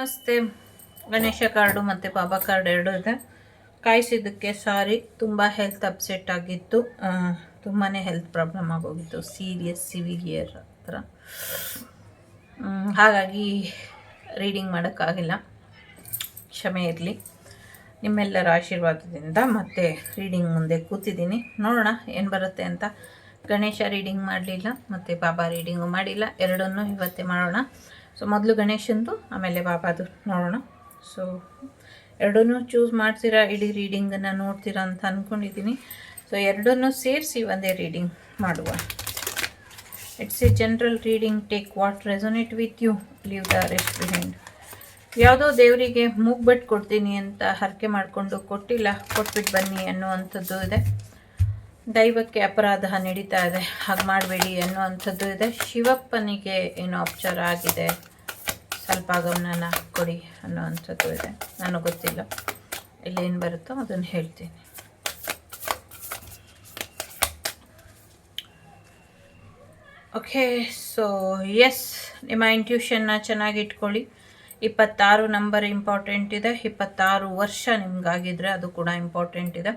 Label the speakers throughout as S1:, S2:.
S1: ನಮಸ್ತೆ. ಗಣೇಶ ಕಾರ್ಡು ಮತ್ತು ಬಾಬಾ ಕಾರ್ಡ್ ಎರಡೂ ಇದೆ. ಕಾಯಿಸಿದ್ದಕ್ಕೆ ಸಾರಿ, ತುಂಬ ಹೆಲ್ತ್ ಅಪ್ಸೆಟ್ ಆಗಿತ್ತು. ತುಂಬಾ ಹೆಲ್ತ್ ಪ್ರಾಬ್ಲಮ್ ಆಗೋಗಿತ್ತು. ಸೀರಿಯಸ್ ಸಿವಿಲಿಯರ್ ಹತ್ರ. ಹಾಗಾಗಿ ರೀಡಿಂಗ್ ಮಾಡೋಕ್ಕಾಗಿಲ್ಲ. ಕ್ಷಮೆ ಇರಲಿ. ನಿಮ್ಮೆಲ್ಲರ ಆಶೀರ್ವಾದದಿಂದ ಮತ್ತೆ ರೀಡಿಂಗ್ ಮುಂದೆ ಕೂತಿದ್ದೀನಿ. ನೋಡೋಣ ಏನು ಬರುತ್ತೆ ಅಂತ. ಗಣೇಶ ರೀಡಿಂಗ್ ಮಾಡಲಿಲ್ಲ, ಮತ್ತು ಬಾಬಾ ರೀಡಿಂಗು ಮಾಡಿಲ್ಲ. ಎರಡನ್ನೂ ಇವತ್ತೇ ಮಾಡೋಣ. ಸೊ ಮೊದಲು ಗಣೇಶಂದು, ಆಮೇಲೆ ಬಾಬಾದು ನೋಡೋಣ. ಸೊ ಎರಡನ್ನೂ ಚೂಸ್ ಮಾಡ್ತೀರಾ? ಇಡೀ ರೀಡಿಂಗನ್ನು ನೋಡ್ತೀರಾ ಅಂತ ಅಂದ್ಕೊಂಡಿದ್ದೀನಿ ಸೊ ಎರಡನ್ನೂ ಸೇರಿಸಿ ಒಂದೇ ರೀಡಿಂಗ್ ಮಾಡುವ. It's a general reading take what resonate with you leave the rest behind ಯಾವುದೋ ದೇವರಿಗೆ ಮೂಗ್ಬಿಟ್ಟು ಕೊಡ್ತೀನಿ ಅಂತ ಹರಕೆ ಮಾಡಿಕೊಂಡು ಕೊಟ್ಟಿಲ್ಲ ಕೊಟ್ಬಿಟ್ಟು ಬನ್ನಿ ಅನ್ನುವಂಥದ್ದು ಇದೆ. ದೈವಕ್ಕೆ ಅಪರಾಧ ನಡೀತಾ ಇದೆ. ಹಾಗೆ ಮಾಡಬೇಡಿ ಅನ್ನುವಂಥದ್ದು ಇದೆ. ಶಿವಪ್ಪನಿಗೆ ಏನೋ ಅಪಚಾರ ಆಗಿದೆ. ಸ್ವಲ್ಪ ಗಮನನ ಕೊಡಿ ಅನ್ನೋವಂಥದ್ದು ಇದೆ. ನನಗೆ ಗೊತ್ತಿಲ್ಲ. ಇಲ್ಲೇನು ಬರುತ್ತೋ ಅದನ್ನು ಹೇಳ್ತೀನಿ. ಓಕೆ ಸೊ ಎಸ್ ನಿಮ್ಮ ಇಂಟ್ಯೂಷನ್ನ ಚೆನ್ನಾಗಿ ಇಟ್ಕೊಳ್ಳಿ. ಇಪ್ಪತ್ತಾರು ನಂಬರ್ ಇಂಪಾರ್ಟೆಂಟ್ ಇದೆ. ಇಪ್ಪತ್ತಾರು ವರ್ಷ ನಿಮ್ಗಾಗಿದ್ರೆ ಅದು ಕೂಡ ಇಂಪಾರ್ಟೆಂಟ್ ಇದೆ.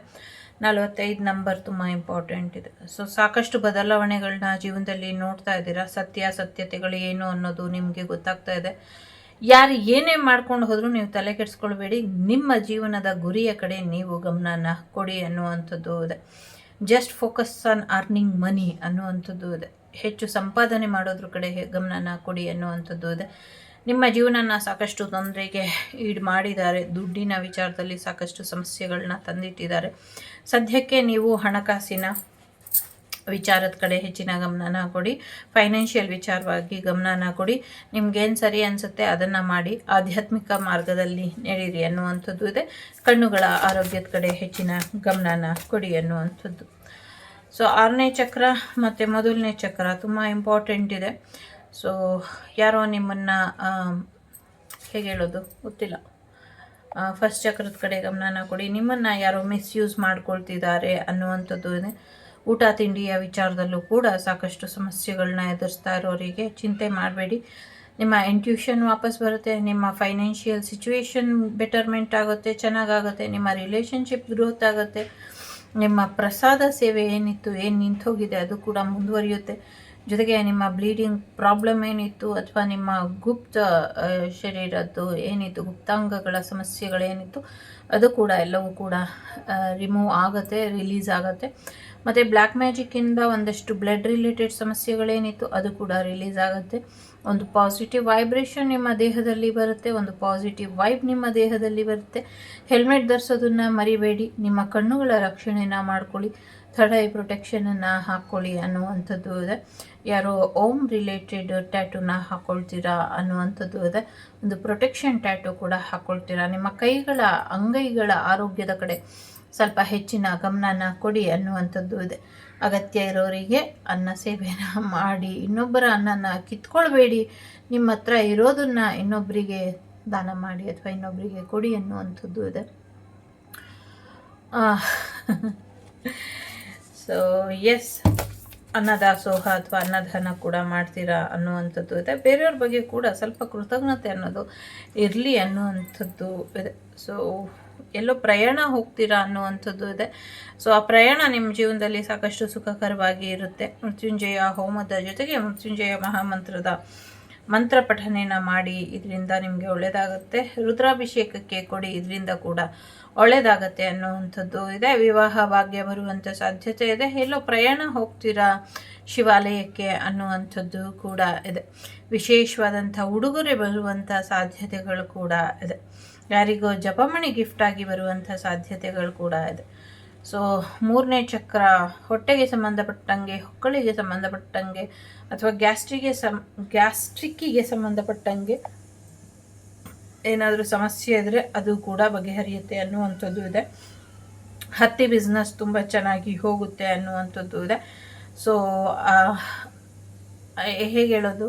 S1: ನಲವತ್ತೈದು ನಂಬರ್ ತುಂಬ ಇಂಪಾರ್ಟೆಂಟ್ ಇದೆ. ಸೊ ಸಾಕಷ್ಟು ಬದಲಾವಣೆಗಳನ್ನ ಜೀವನದಲ್ಲಿ ನೋಡ್ತಾ ಇದ್ದೀರಾ? ಸತ್ಯಾಸತ್ಯತೆಗಳು ಏನು ಅನ್ನೋದು ನಿಮಗೆ ಗೊತ್ತಾಗ್ತಾ ಇದೆ. ಯಾರು ಏನೇ ಮಾಡ್ಕೊಂಡು ಹೋದರೂ ನೀವು ತಲೆ ಕೆಡಿಸ್ಕೊಳ್ಬೇಡಿ. ನಿಮ್ಮ ಜೀವನದ ಗುರಿಯ ಕಡೆ ನೀವು ಗಮನನ ಕೊಡಿ ಅನ್ನುವಂಥದ್ದು ಇದೆ. Just focus on earning money ಅನ್ನುವಂಥದ್ದು ಇದೆ. ಹೆಚ್ಚು ಸಂಪಾದನೆ ಮಾಡೋದ್ರ ಕಡೆ ಗಮನನ ಕೊಡಿ ಅನ್ನುವಂಥದ್ದು ಇದೆ. ನಿಮ್ಮ ಜೀವನನ ಸಾಕಷ್ಟು ತೊಂದರೆಗೆ ಈಡು ಮಾಡಿದ್ದಾರೆ. ದುಡ್ಡಿನ ವಿಚಾರದಲ್ಲಿ ಸಾಕಷ್ಟು ಸಮಸ್ಯೆಗಳನ್ನ ತಂದಿಟ್ಟಿದ್ದಾರೆ. ಸದ್ಯಕ್ಕೆ ನೀವು ಹಣಕಾಸಿನ ವಿಚಾರದ ಕಡೆ ಹೆಚ್ಚಿನ ಗಮನನ ಕೊಡಿ. ಫೈನಾನ್ಷಿಯಲ್ ವಿಚಾರವಾಗಿ ಗಮನನ ಕೊಡಿ. ನಿಮ್ಗೇನು ಸರಿ ಅನಿಸುತ್ತೆ ಅದನ್ನು ಮಾಡಿ ಆಧ್ಯಾತ್ಮಿಕ ಮಾರ್ಗದಲ್ಲಿ ನಡೀರಿ ಅನ್ನುವಂಥದ್ದು ಇದೆ. ಕಣ್ಣುಗಳ ಆರೋಗ್ಯದ ಕಡೆ ಹೆಚ್ಚಿನ ಗಮನನ ಕೊಡಿ ಅನ್ನುವಂಥದ್ದು. ಸೊ ಆರನೇ ಚಕ್ರ ಮತ್ತು ಮೊದಲನೇ ಚಕ್ರ ತುಂಬ ಇಂಪಾರ್ಟೆಂಟ್ ಇದೆ. ಸೊ ಯಾರೋ ನಿಮ್ಮನ್ನು ಹೇಗೆ ಹೇಳೋದು ಗೊತ್ತಿಲ್ಲ. ಫಸ್ಟ್ ಚಕ್ರದ ಕಡೆ ಗಮನನ ಕೊಡಿ. ನಿಮ್ಮನ್ನು ಯಾರೋ ಮಿಸ್ಯೂಸ್ ಮಾಡ್ಕೊಳ್ತಿದ್ದಾರೆ ಅನ್ನುವಂಥದ್ದು ಇದೆ. ಊಟ ತಿಂಡಿಯ ವಿಚಾರದಲ್ಲೂ ಕೂಡ ಸಾಕಷ್ಟು ಸಮಸ್ಯೆಗಳನ್ನ ಎದುರಿಸ್ತಾ ಇರೋರಿಗೆ ಚಿಂತೆ ಮಾಡಬೇಡಿ. ನಿಮ್ಮ ಇಂಟ್ಯೂಷನ್ ವಾಪಸ್ ಬರುತ್ತೆ, ನಿಮ್ಮ ಫೈನಾನ್ಷಿಯಲ್ ಸಿಚುವೇಶನ್ ಬೆಟರ್ಮೆಂಟ್ ಆಗುತ್ತೆ, ಚೆನ್ನಾಗಾಗುತ್ತೆ, ನಿಮ್ಮ ರಿಲೇಷನ್ಶಿಪ್ ಗ್ರೋತ್ ಆಗುತ್ತೆ, ನಿಮ್ಮ ಪ್ರಸಾದ ಸೇವೆ ಏನಿತ್ತು, ಏನು ನಿಂತೋಗಿದೆ, ಅದು ಕೂಡ ಮುಂದುವರಿಯುತ್ತೆ. ಜೊತೆಗೆ ನಿಮ್ಮ ಬ್ಲೀಡಿಂಗ್ ಪ್ರಾಬ್ಲಮ್ ಏನಿತ್ತು ಅಥವಾ ನಿಮ್ಮ ಗುಪ್ತ ಶರೀರದ್ದು ಏನಿತ್ತು, ಗುಪ್ತಾಂಗಗಳ ಸಮಸ್ಯೆಗಳೇನಿತ್ತು, ಅದು ಕೂಡ ಎಲ್ಲವೂ ಕೂಡ ರಿಮೂವ್ ಆಗುತ್ತೆ ರಿಲೀಸ್ ಆಗುತ್ತೆ. ಮತ್ತು ಬ್ಲ್ಯಾಕ್ ಮ್ಯಾಜಿಕ್ಕಿಂದ ಒಂದಷ್ಟು ಬ್ಲಡ್ ರಿಲೇಟೆಡ್ ಸಮಸ್ಯೆಗಳೇನಿತ್ತು, ಅದು ಕೂಡ ರಿಲೀಸ್ ಆಗುತ್ತೆ. ಒಂದು ಪಾಸಿಟಿವ್ ವೈಬ್ರೇಷನ್ ನಿಮ್ಮ ದೇಹದಲ್ಲಿ ಬರುತ್ತೆ, ಒಂದು ಪಾಸಿಟಿವ್ ವೈಬ್ ನಿಮ್ಮ ದೇಹದಲ್ಲಿ ಬರುತ್ತೆ. ಹೆಲ್ಮೆಟ್ ಧರಿಸೋದನ್ನು ಮರಿಬೇಡಿ, ನಿಮ್ಮ ಕಣ್ಣುಗಳ ರಕ್ಷಣೆಯನ್ನು ಮಾಡ್ಕೊಳ್ಳಿ. ಥರ್ಡ್ ಐ ಪ್ರೊಟೆಕ್ಷನನ್ನು ಹಾಕ್ಕೊಳ್ಳಿ ಅನ್ನುವಂಥದ್ದು ಇದೆ. ಯಾರೋ ಓಮ್ ರಿಲೇಟೆಡ್ ಟ್ಯಾಟೂನ ಹಾಕ್ಕೊಳ್ತೀರಾ ಅನ್ನುವಂಥದ್ದು ಇದೆ. ಒಂದು ಪ್ರೊಟೆಕ್ಷನ್ ಟ್ಯಾಟೂ ಕೂಡ ಹಾಕ್ಕೊಳ್ತೀರಾ ನಿಮ್ಮ ಕೈಗಳ ಅಂಗೈಗಳ ಆರೋಗ್ಯದ ಕಡೆ ಸ್ವಲ್ಪ ಹೆಚ್ಚಿನ ಗಮನನ ಕೊಡಿ ಅನ್ನುವಂಥದ್ದು ಇದೆ. ಅಗತ್ಯ ಇರೋರಿಗೆ ಅನ್ನ ಸೇವೆನ ಮಾಡಿ. ಇನ್ನೊಬ್ಬರ ಅನ್ನನ ಕಿತ್ಕೊಳ್ಬೇಡಿ. ನಿಮ್ಮ ಹತ್ರ ಇರೋದನ್ನು ಇನ್ನೊಬ್ಬರಿಗೆ ದಾನ ಮಾಡಿ ಅಥವಾ ಇನ್ನೊಬ್ಬರಿಗೆ ಕೊಡಿ ಅನ್ನುವಂಥದ್ದು ಇದೆ. ಸೊ ಎಸ್ ಅನ್ನದಾಸೋಹ ಅಥವಾ ಅನ್ನದಾನ ಕೂಡ ಮಾಡ್ತೀರಾ ಅನ್ನುವಂಥದ್ದು ಇದೆ. ಬೇರೆಯವ್ರ ಬಗ್ಗೆ ಕೂಡ ಸ್ವಲ್ಪ ಕೃತಜ್ಞತೆ ಅನ್ನೋದು ಇರಲಿ ಅನ್ನುವಂಥದ್ದು ಇದೆ. ಸೊ ಎಲ್ಲೋ ಪ್ರಯಾಣ ಹೋಗ್ತೀರಾ ಅನ್ನುವಂಥದ್ದು ಇದೆ. ಸೊ ಆ ಪ್ರಯಾಣ ನಿಮ್ಮ ಜೀವನದಲ್ಲಿ ಸಾಕಷ್ಟು ಸುಖಕರವಾಗಿ ಇರುತ್ತೆ. ಮೃತ್ಯುಂಜಯ ಹೋಮದ ಜೊತೆಗೆ ಮೃತ್ಯುಂಜಯ ಮಹಾಮಂತ್ರದ ಮಂತ್ರ ಪಠನೆಯನ್ನು ಮಾಡಿ ಇದರಿಂದ ನಿಮಗೆ ಒಳ್ಳೆಯದಾಗುತ್ತೆ ರುದ್ರಾಭಿಷೇಕಕ್ಕೆ ಕೊಡಿ, ಇದರಿಂದ ಕೂಡ ಒಳ್ಳೆಯದಾಗತ್ತೆ ಅನ್ನುವಂಥದ್ದು ಇದೆ. ವಿವಾಹ ಭಾಗ್ಯ ಬರುವಂಥ ಸಾಧ್ಯತೆ ಇದೆ. ಎಲ್ಲೋ ಪ್ರಯಾಣ ಹೋಗ್ತೀರಾ ಶಿವಾಲಯಕ್ಕೆ ಅನ್ನುವಂಥದ್ದು ಕೂಡ ಇದೆ. ವಿಶೇಷವಾದಂಥ ಉಡುಗೊರೆ ಬರುವಂಥ ಸಾಧ್ಯತೆಗಳು ಕೂಡ ಇದೆ. ಯಾರಿಗೋ ಜಪಮಣಿ ಗಿಫ್ಟಾಗಿ ಬರುವಂಥ ಸಾಧ್ಯತೆಗಳು ಕೂಡ ಇದೆ. ಸೊ ಮೂರನೇ ಚಕ್ರ ಹೊಟ್ಟೆಗೆ ಸಂಬಂಧಪಟ್ಟಂಗೆ, ಹೊಕ್ಕಳಿಗೆ ಸಂಬಂಧಪಟ್ಟಂಗೆ ಅಥವಾ ಗ್ಯಾಸ್ಟ್ರಿಗೆ ಸಂ ಗ್ಯಾಸ್ಟ್ರಿಕ್ಕಿಗೆ ಸಂಬಂಧಪಟ್ಟಂಗೆ ಏನಾದರೂ ಸಮಸ್ಯೆ ಇದ್ದರೆ ಅದು ಕೂಡ ಬಗೆಹರಿಯುತ್ತೆ ಅನ್ನುವಂಥದ್ದು ಇದೆ. ಹತ್ತಿ ಬಿಸ್ನೆಸ್ ತುಂಬ ಚೆನ್ನಾಗಿ ಹೋಗುತ್ತೆ ಅನ್ನುವಂಥದ್ದು ಇದೆ. ಸೊ ಹೇಗೆ ಹೇಳೋದು?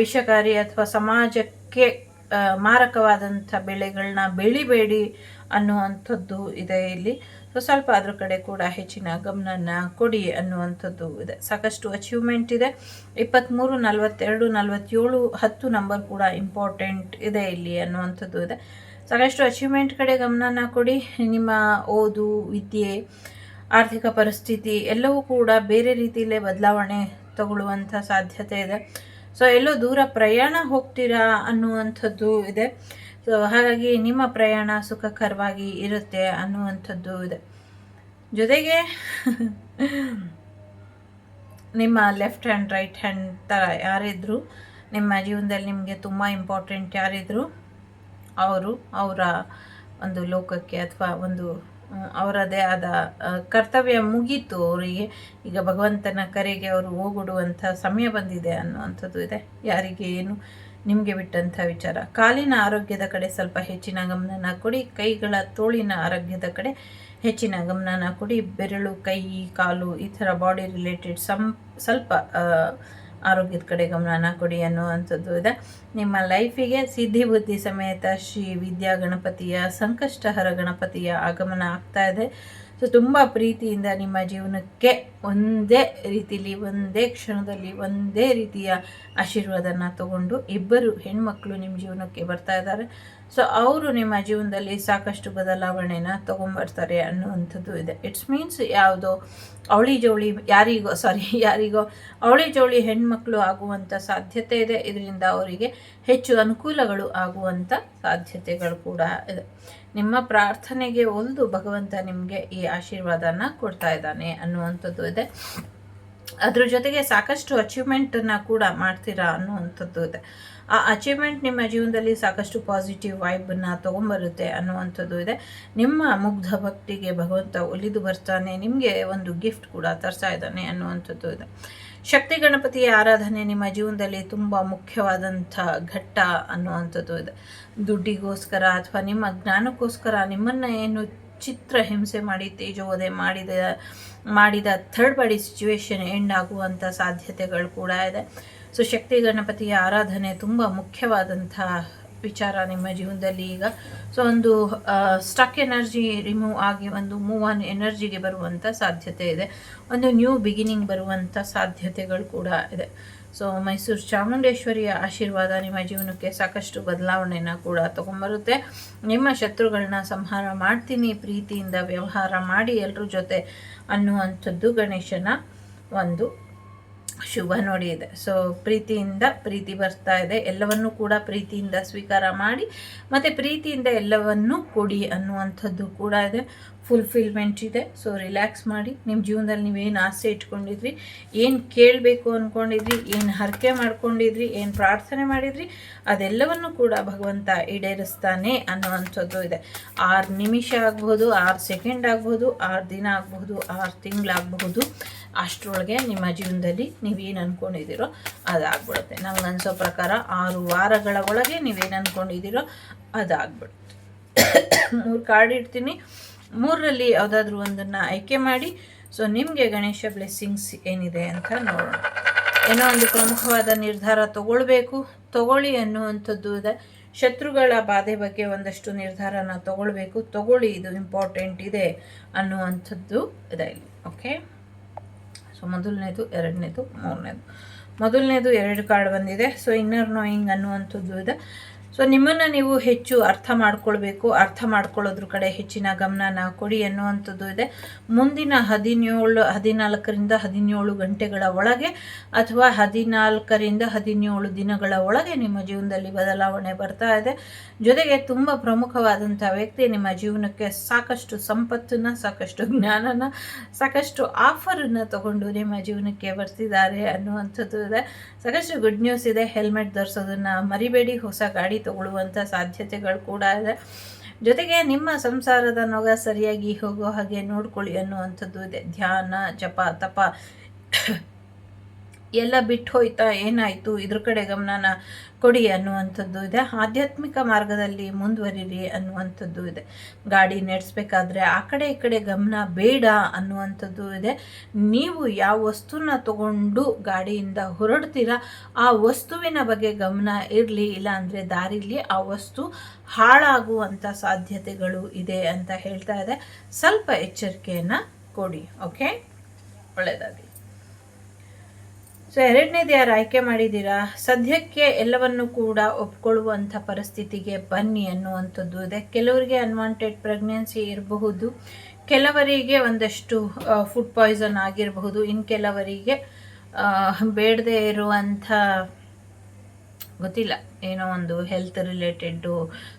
S1: ವಿಷಕಾರಿ ಅಥವಾ ಸಮಾಜಕ್ಕೆ ಮಾರಕವಾದಂಥ ಬೆಳೆಗಳನ್ನ ಬೆಳಿಬೇಡಿ ಅನ್ನುವಂಥದ್ದು ಇದೆ ಇಲ್ಲಿ. ಸೊ ಸ್ವಲ್ಪ ಅದ್ರ ಕಡೆ ಕೂಡ ಹೆಚ್ಚಿನ ಗಮನನ ಕೊಡಿ ಅನ್ನುವಂಥದ್ದು ಇದೆ. ಸಾಕಷ್ಟು ಅಚೀವ್ಮೆಂಟ್ ಇದೆ. ಇಪ್ಪತ್ತ್ಮೂರು ನಲವತ್ತೆರಡು, ನಲವತ್ತೇಳು, ಹತ್ತು ನಂಬರ್ ಕೂಡ ಇಂಪಾರ್ಟೆಂಟ್ ಇದೆ ಇಲ್ಲಿ ಅನ್ನುವಂಥದ್ದು ಇದೆ. ಸಾಕಷ್ಟು ಅಚೀವ್ಮೆಂಟ್ ಕಡೆ ಗಮನನ ಕೊಡಿ. ನಿಮ್ಮ ಓದು, ವಿದ್ಯೆ, ಆರ್ಥಿಕ ಪರಿಸ್ಥಿತಿ ಎಲ್ಲವೂ ಕೂಡ ಬೇರೆ ರೀತಿಯಲ್ಲೇ ಬದಲಾವಣೆ ತಗೊಳ್ಳುವಂಥ ಸಾಧ್ಯತೆ ಇದೆ. ಸೊ ಎಲ್ಲೋ ದೂರ ಪ್ರಯಾಣ ಹೋಗ್ತೀರಾ ಅನ್ನುವಂಥದ್ದು ಇದೆ. ಸೊ ಹಾಗಾಗಿ ನಿಮ್ಮ ಪ್ರಯಾಣ ಸುಖಕರವಾಗಿ ಇರುತ್ತೆ ಅನ್ನುವಂಥದ್ದು ಇದೆ. ಜೊತೆಗೆ ನಿಮ್ಮ ಲೆಫ್ಟ್ ಹ್ಯಾಂಡ್ ರೈಟ್ ಹ್ಯಾಂಡ್ ಥರ ಯಾರಿದ್ರು, ನಿಮ್ಮ ಜೀವನದಲ್ಲಿ ನಿಮಗೆ ತುಂಬ ಇಂಪಾರ್ಟೆಂಟ್ ಯಾರಿದ್ರು, ಅವರು, ಅವರ ಒಂದು ಲೋಕಕ್ಕೆ ಅಥವಾ ಒಂದು ಅವರದೇ ಆದ ಕರ್ತವ್ಯ ಮುಗೀತು. ಅವರಿಗೆ ಈಗ ಭಗವಂತನ ಕರೆಗೆ ಅವರು ಹೋಗುಡುವಂಥ ಸಮಯ ಬಂದಿದೆ ಅನ್ನುವಂಥದ್ದು ಇದೆ. ಯಾರಿಗೆ ಏನು ನಿಮಗೆ ಬಿಟ್ಟಂಥ ವಿಚಾರ. ಕಾಲಿನ ಆರೋಗ್ಯದ ಕಡೆ ಸ್ವಲ್ಪ ಹೆಚ್ಚಿನ ಗಮನನ ಕೊಡಿ. ಕೈಗಳ ತೋಳಿನ ಆರೋಗ್ಯದ ಕಡೆ ಹೆಚ್ಚಿನ ಗಮನನ ಕೊಡಿ. ಬೆರಳು, ಕೈ, ಕಾಲು ಈ ಥರ ಬಾಡಿ ರಿಲೇಟೆಡ್ ಸಂ, ಸ್ವಲ್ಪ ಆರೋಗ್ಯದ ಕಡೆ ಗಮನನ ಕೊಡಿ ಅನ್ನುವಂಥದ್ದು ಇದೆ. ನಿಮ್ಮ ಲೈಫಿಗೆ ಸಿದ್ಧಿ ಬುದ್ಧಿ ಸಮೇತ ಶ್ರೀ ವಿದ್ಯಾ ಗಣಪತಿಯ ಸಂಕಷ್ಟಹರ ಗಣಪತಿಯ ಆಗಮನ ಆಗ್ತಾ ಇದೆ. ಸೊ, ತುಂಬ ಪ್ರೀತಿಯಿಂದ ನಿಮ್ಮ ಜೀವನಕ್ಕೆ ಒಂದೇ ರೀತಿಯಲ್ಲಿ ಒಂದೇ ಕ್ಷಣದಲ್ಲಿ, ಒಂದೇ ರೀತಿಯ ಆಶೀರ್ವಾದನ ತಗೊಂಡು ಇಬ್ಬರು ಹೆಣ್ಮಕ್ಳು ನಿಮ್ಮ ಜೀವನಕ್ಕೆ ಬರ್ತಾ ಇದ್ದಾರೆ. ಸೊ ಅವರು ನಿಮ್ಮ ಜೀವನದಲ್ಲಿ ಸಾಕಷ್ಟು ಬದಲಾವಣೆನ ತೊಗೊಂಬರ್ತಾರೆ ಅನ್ನುವಂಥದ್ದು ಇದೆ. ಇಟ್ಸ್ ಮೀನ್ಸ್ ಯಾವುದೋ ಅವಳಿ ಜವಳಿ ಯಾರಿಗೋ ಸಾರಿ ಯಾರಿಗೋ ಅವಳಿ ಜವಳಿ ಹೆಣ್ಮಕ್ಳು ಆಗುವಂಥ ಸಾಧ್ಯತೆ ಇದೆ. ಇದರಿಂದ ಅವರಿಗೆ ಹೆಚ್ಚು ಅನುಕೂಲಗಳು ಆಗುವಂಥ ಸಾಧ್ಯತೆಗಳು ಕೂಡ ಇದೆ. ನಿಮ್ಮ ಪ್ರಾರ್ಥನೆಗೆ ಒಂದು ಭಗವಂತ ನಿಮಗೆ ಈ ಆಶೀರ್ವಾದನ ಕೊಡ್ತಾ ಇದ್ದಾನೆ ಅನ್ನುವಂಥದ್ದು ಇದೆ ಅದ್ರ ಜೊತೆಗೆ ಸಾಕಷ್ಟು ಅಚೀವ್ಮೆಂಟನ್ನು ಕೂಡ ಮಾಡ್ತೀರಾ ಅನ್ನುವಂಥದ್ದು ಇದೆ. ಆ ಅಚೀವ್ಮೆಂಟ್ ನಿಮ್ಮ ಜೀವನದಲ್ಲಿ ಸಾಕಷ್ಟು ಪಾಸಿಟಿವ್ ವೈಬನ್ನು ತೊಗೊಂಬರುತ್ತೆ ಅನ್ನುವಂಥದ್ದು ಇದೆ. ನಿಮ್ಮ ಮುಗ್ಧ ಭಕ್ತಿಗೆ ಭಗವಂತ ಒಲಿದು ಬರ್ತಾನೆ, ನಿಮಗೆ ಒಂದು ಗಿಫ್ಟ್ ಕೂಡ ತರ್ತಾ ಇದ್ದಾನೆ ಅನ್ನುವಂಥದ್ದು ಇದೆ. ಶಕ್ತಿ ಗಣಪತಿಯ ಆರಾಧನೆ ನಿಮ್ಮ ಜೀವನದಲ್ಲಿ ತುಂಬ ಮುಖ್ಯವಾದಂಥ ಘಟ್ಟ ಅನ್ನುವಂಥದ್ದು ಇದೆ. ದುಡ್ಡಿಗೋಸ್ಕರ ಅಥವಾ ನಿಮ್ಮ ಜ್ಞಾನಕ್ಕೋಸ್ಕರ ನಿಮ್ಮನ್ನು ಏನು ಚಿತ್ರ ಹಿಂಸೆ ಮಾಡಿ ತೇಜೋದೆ ಮಾಡಿದ ಮಾಡಿದ ಥರ್ಡ್ ಬಾಡಿ ಸಿಚುವೇಶನ್ ಎಂಡ್ ಆಗುವಂಥ ಸಾಧ್ಯತೆಗಳು ಕೂಡ ಇದೆ. ಸೊ ಶಕ್ತಿ ಗಣಪತಿಯ ಆರಾಧನೆ ತುಂಬ ಮುಖ್ಯವಾದಂಥ ವಿಚಾರ ನಿಮ್ಮ ಜೀವನದಲ್ಲಿ ಈಗ. ಸೊ ಒಂದು ಸ್ಟಕ್ ಎನರ್ಜಿ ರಿಮೂವ್ ಆಗಿ ಒಂದು ಮೂವ್ ಆನ್ ಎನರ್ಜಿಗೆ ಬರುವಂಥ ಸಾಧ್ಯತೆ ಇದೆ. ಒಂದು ನ್ಯೂ ಬಿಗಿನಿಂಗ್ ಬರುವಂಥ ಸಾಧ್ಯತೆಗಳು ಕೂಡ ಇದೆ. ಸೊ ಮೈಸೂರು ಚಾಮುಂಡೇಶ್ವರಿಯ ಆಶೀರ್ವಾದ ನಿಮ್ಮ ಜೀವನಕ್ಕೆ ಸಾಕಷ್ಟು ಬದಲಾವಣೆನ ಕೂಡ ತೊಗೊಂಬರುತ್ತೆ. ನಿಮ್ಮ ಶತ್ರುಗಳನ್ನ ಸಂಹಾರ ಮಾಡ್ತೀನಿ, ಪ್ರೀತಿಯಿಂದ ವ್ಯವಹಾರ ಮಾಡಿ ಎಲ್ಲರ ಜೊತೆ ಅನ್ನುವಂಥದ್ದು ಗಣೇಶನ ಒಂದು ಶುಭ ನೋಡಿ ಇದೆ. ಸೊ ಪ್ರೀತಿಯಿಂದ ಪ್ರೀತಿ ಬರ್ತಾ ಇದೆ. ಎಲ್ಲವನ್ನೂ ಕೂಡ ಪ್ರೀತಿಯಿಂದ ಸ್ವೀಕಾರ ಮಾಡಿ, ಮತ್ತು ಪ್ರೀತಿಯಿಂದ ಎಲ್ಲವನ್ನೂ ಕೊಡಿ ಅನ್ನುವಂಥದ್ದು ಕೂಡ ಇದೆ. ಫುಲ್ಫಿಲ್ಮೆಂಟ್ ಇದೆ. ಸೊ ರಿಲ್ಯಾಕ್ಸ್ ಮಾಡಿ. ನಿಮ್ಮ ಜೀವನದಲ್ಲಿ ನೀವೇನು ಆಸೆ ಇಟ್ಕೊಂಡಿದ್ರಿ, ಏನು ಕೇಳಬೇಕು ಅಂದ್ಕೊಂಡಿದ್ರಿ ಏನು ಹರಕೆ ಮಾಡ್ಕೊಂಡಿದ್ರಿ, ಏನು ಪ್ರಾರ್ಥನೆ ಮಾಡಿದ್ರಿ, ಅದೆಲ್ಲವನ್ನು ಕೂಡ ಭಗವಂತ ಈಡೇರಿಸ್ತಾನೆ ಅನ್ನುವಂಥದ್ದು ಇದೆ. ಆರು ನಿಮಿಷ ಆಗ್ಬೋದು ಆರು ಸೆಕೆಂಡ್ ಆಗ್ಬೋದು ಆರು ದಿನ ಆಗಬಹುದು, ಆರು ತಿಂಗಳಾಗಬಹುದು, ಅಷ್ಟರೊಳಗೆ ನಿಮ್ಮ ಜೀವನದಲ್ಲಿ ನೀವೇನು ಅಂದ್ಕೊಂಡಿದ್ದೀರೋ ಅದಾಗ್ಬಿಡುತ್ತೆ. ನಮ್ಗೆ ಅನಿಸೋ ಪ್ರಕಾರ ಆರು ವಾರಗಳ ಒಳಗೆ ನೀವೇನು ಅಂದ್ಕೊಂಡಿದ್ದೀರೋ ಅದಾಗ್ಬಿಡುತ್ತೆ. ಮೂರು ಕಾರ್ಡ್ ಇಡ್ತೀನಿ. ಮೂರರಲ್ಲಿ ಯಾವುದಾದ್ರೂ ಒಂದನ್ನು ಆಯ್ಕೆ ಮಾಡಿ. ಸೊ ನಿಮಗೆ ಗಣೇಶ ಬ್ಲೆಸ್ಸಿಂಗ್ಸ್ ಏನಿದೆ ಅಂತ ನೋಡೋಣ. ಏನೋ ಒಂದು ಪ್ರಮುಖವಾದ ನಿರ್ಧಾರ ತಗೊಳ್ಬೇಕು. ತಗೊಳ್ಳಿ ಅನ್ನುವಂಥದ್ದು ಇದೆ. ಶತ್ರುಗಳ ಬಾಧೆ ಬಗ್ಗೆ ಒಂದಷ್ಟು ನಿರ್ಧಾರನ ತಗೊಳ್ಬೇಕು. ತಗೊಳ್ಳಿ, ಇದು ಇಂಪಾರ್ಟೆಂಟ್ ಇದೆ ಅನ್ನುವಂಥದ್ದು ಇದೆ ಓಕೆ ಸೊ ಮೊದಲನೇದು, ಎರಡನೇದು, ಮೂರನೇದು. ಮೊದಲನೇದು ಎರಡು ಕಾರ್ಡ್ ಬಂದಿದೆ. ಸೊ ಇನ್ನರ್ ನೋಯಿಂಗ್ ಅನ್ನುವಂಥದ್ದು ಇದೆ. ಸೊ ನಿಮ್ಮನ್ನು ನೀವು ಹೆಚ್ಚು ಅರ್ಥ ಮಾಡ್ಕೊಳ್ಬೇಕು. ಅರ್ಥ ಮಾಡ್ಕೊಳ್ಳೋದ್ರ ಕಡೆ ಹೆಚ್ಚಿನ ಗಮನನ ಕೊಡಿ ಅನ್ನುವಂಥದ್ದು ಇದೆ. ಮುಂದಿನ ಹದಿನೇಳು, ಹದಿನಾಲ್ಕರಿಂದ ಹದಿನೇಳು ಗಂಟೆಗಳ ಒಳಗೆ ಅಥವಾ ಹದಿನಾಲ್ಕರಿಂದ ಹದಿನೇಳು ದಿನಗಳ ಒಳಗೆ ನಿಮ್ಮ ಜೀವನದಲ್ಲಿ ಬದಲಾವಣೆ ಬರ್ತಾ ಇದೆ. ಜೊತೆಗೆ ತುಂಬ ಪ್ರಮುಖವಾದಂಥ ವ್ಯಕ್ತಿ ನಿಮ್ಮ ಜೀವನಕ್ಕೆ ಸಾಕಷ್ಟು ಸಂಪತ್ತನ್ನು, ಸಾಕಷ್ಟು ಜ್ಞಾನನ, ಸಾಕಷ್ಟು ಆಫರನ್ನು ತಗೊಂಡು ನಿಮ್ಮ ಜೀವನಕ್ಕೆ ಬರ್ತಿದ್ದಾರೆ ಅನ್ನುವಂಥದ್ದು ಇದೆ ಸಾಕಷ್ಟು ಗುಡ್ ನ್ಯೂಸ್ ಇದೆ. ಹೆಲ್ಮೆಟ್ ಧರಿಸೋದನ್ನು ಮರಿಬೇಡಿ. ಹೊಸ ಗಾಡಿ ತಗೊಳ್ಳುವಂಥ ಸಾಧ್ಯತೆಗಳು ಕೂಡ ಇದೆ. ಜೊತೆಗೆ ನಿಮ್ಮ ಸಂಸಾರದ ನೊಗ ಸರಿಯಾಗಿ ಹೋಗೋ ಹಾಗೆ ನೋಡ್ಕೊಳ್ಳಿ ಅನ್ನುವಂಥದ್ದು ಇದೆ. ಧ್ಯಾನ, ಜಪ, ತಪ ಎಲ್ಲ ಬಿಟ್ಟು ಹೋಯ್ತಾ ಏನಾಯಿತು? ಇದ್ರ ಕಡೆ ಗಮನನ ಕೊಡಿ ಅನ್ನುವಂಥದ್ದು ಇದೆ. ಆಧ್ಯಾತ್ಮಿಕ ಮಾರ್ಗದಲ್ಲಿ ಮುಂದುವರಿರಿ ಅನ್ನುವಂಥದ್ದು ಇದೆ. ಗಾಡಿ ನಡೆಸಬೇಕಾದ್ರೆ ಆ ಕಡೆ ಈ ಕಡೆ ಗಮನ ಬೇಡ ಅನ್ನುವಂಥದ್ದು ಇದೆ. ನೀವು ಯಾವ ವಸ್ತುನ ತಗೊಂಡು ಗಾಡಿಯಿಂದ ಹೊರಡ್ತೀರಾ, ಆ ವಸ್ತುವಿನ ಬಗ್ಗೆ ಗಮನ ಇರಲಿ, ಇಲ್ಲಾಂದರೆ ದಾರಿಲಿ ಆ ವಸ್ತು ಹಾಳಾಗುವಂಥ ಸಾಧ್ಯತೆಗಳು ಇದೆ ಅಂತ ಹೇಳ್ತಾ ಇದೆ. ಸ್ವಲ್ಪ ಎಚ್ಚರಿಕೆಯನ್ನು ಕೊಡಿ, ಓಕೆ? ಒಳ್ಳೆಯದಾಗಲಿ. ಸೊ ಎರಡನೇದು ಯಾರು ಆಯ್ಕೆ ಮಾಡಿದ್ದೀರಾ? ಸದ್ಯಕ್ಕೆ ಎಲ್ಲವನ್ನು ಕೂಡ ಒಪ್ಕೊಳ್ಳುವಂಥ ಪರಿಸ್ಥಿತಿಗೆ ಬನ್ನಿ ಅನ್ನುವಂಥದ್ದು. ಇದೆ ಕೆಲವರಿಗೆ ಅನ್ವಾಂಟೆಡ್ ಪ್ರೆಗ್ನೆನ್ಸಿ ಇರಬಹುದು. ಕೆಲವರಿಗೆ ಒಂದಷ್ಟು ಫುಡ್ ಪಾಯ್ಸನ್ ಆಗಿರಬಹುದು. ಇನ್ನು ಕೆಲವರಿಗೆ ಬೇಡದೇ ಇರುವಂಥ ಗೊತ್ತಿಲ್ಲ. ಏನೋ ಒಂದು ಹೆಲ್ತ್ ರಿಲೇಟೆಡ್ಡು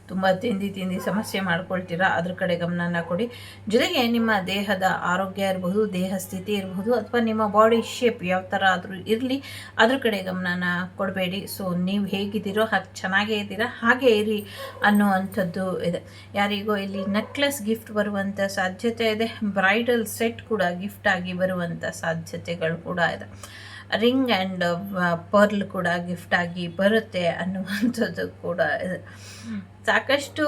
S1: ತುಂಬ ತಿಂದು ತಿಂದು ಸಮಸ್ಯೆ ಮಾಡ್ಕೊಳ್ತೀರಾ? ಅದ್ರ ಕಡೆ ಗಮನನ ಕೊಡಿ. ಜೊತೆಗೆ ನಿಮ್ಮ ದೇಹದ ಆರೋಗ್ಯ ಇರಬಹುದು, ದೇಹ ಸ್ಥಿತಿ ಇರಬಹುದು, ಅಥವಾ ನಿಮ್ಮ ಬಾಡಿ ಶೇಪ್ ಯಾವ ಥರ ಆದರೂ ಇರಲಿ, ಅದ್ರ ಕಡೆ ಗಮನನ ಕೊಡಬೇಡಿ. ಸೊ ನೀವು ಹೇಗಿದ್ದೀರೋ ಹಾಗೆ ಚೆನ್ನಾಗೇ ಇದ್ದೀರಾ, ಹಾಗೆ ಇರಿ ಅನ್ನುವಂಥದ್ದು ಇದೆ. ಯಾರಿಗೋ ಇಲ್ಲಿ ನೆಕ್ಲೆಸ್ ಗಿಫ್ಟ್ ಬರುವಂಥ ಸಾಧ್ಯತೆ ಇದೆ. ಬ್ರೈಡಲ್ ಸೆಟ್ ಕೂಡ ಗಿಫ್ಟ್ ಆಗಿ ಬರುವಂಥ ಸಾಧ್ಯತೆಗಳು ಕೂಡ ಇದೆ. ರಿಂಗ್ ಆ್ಯಂಡ್ ಪರ್ಲ್ ಕೂಡ ಗಿಫ್ಟ್ ಆಗಿ ಬರುತ್ತೆ ಅನ್ನುವಂಥದ್ದು ಕೂಡ ಸಾಕಷ್ಟು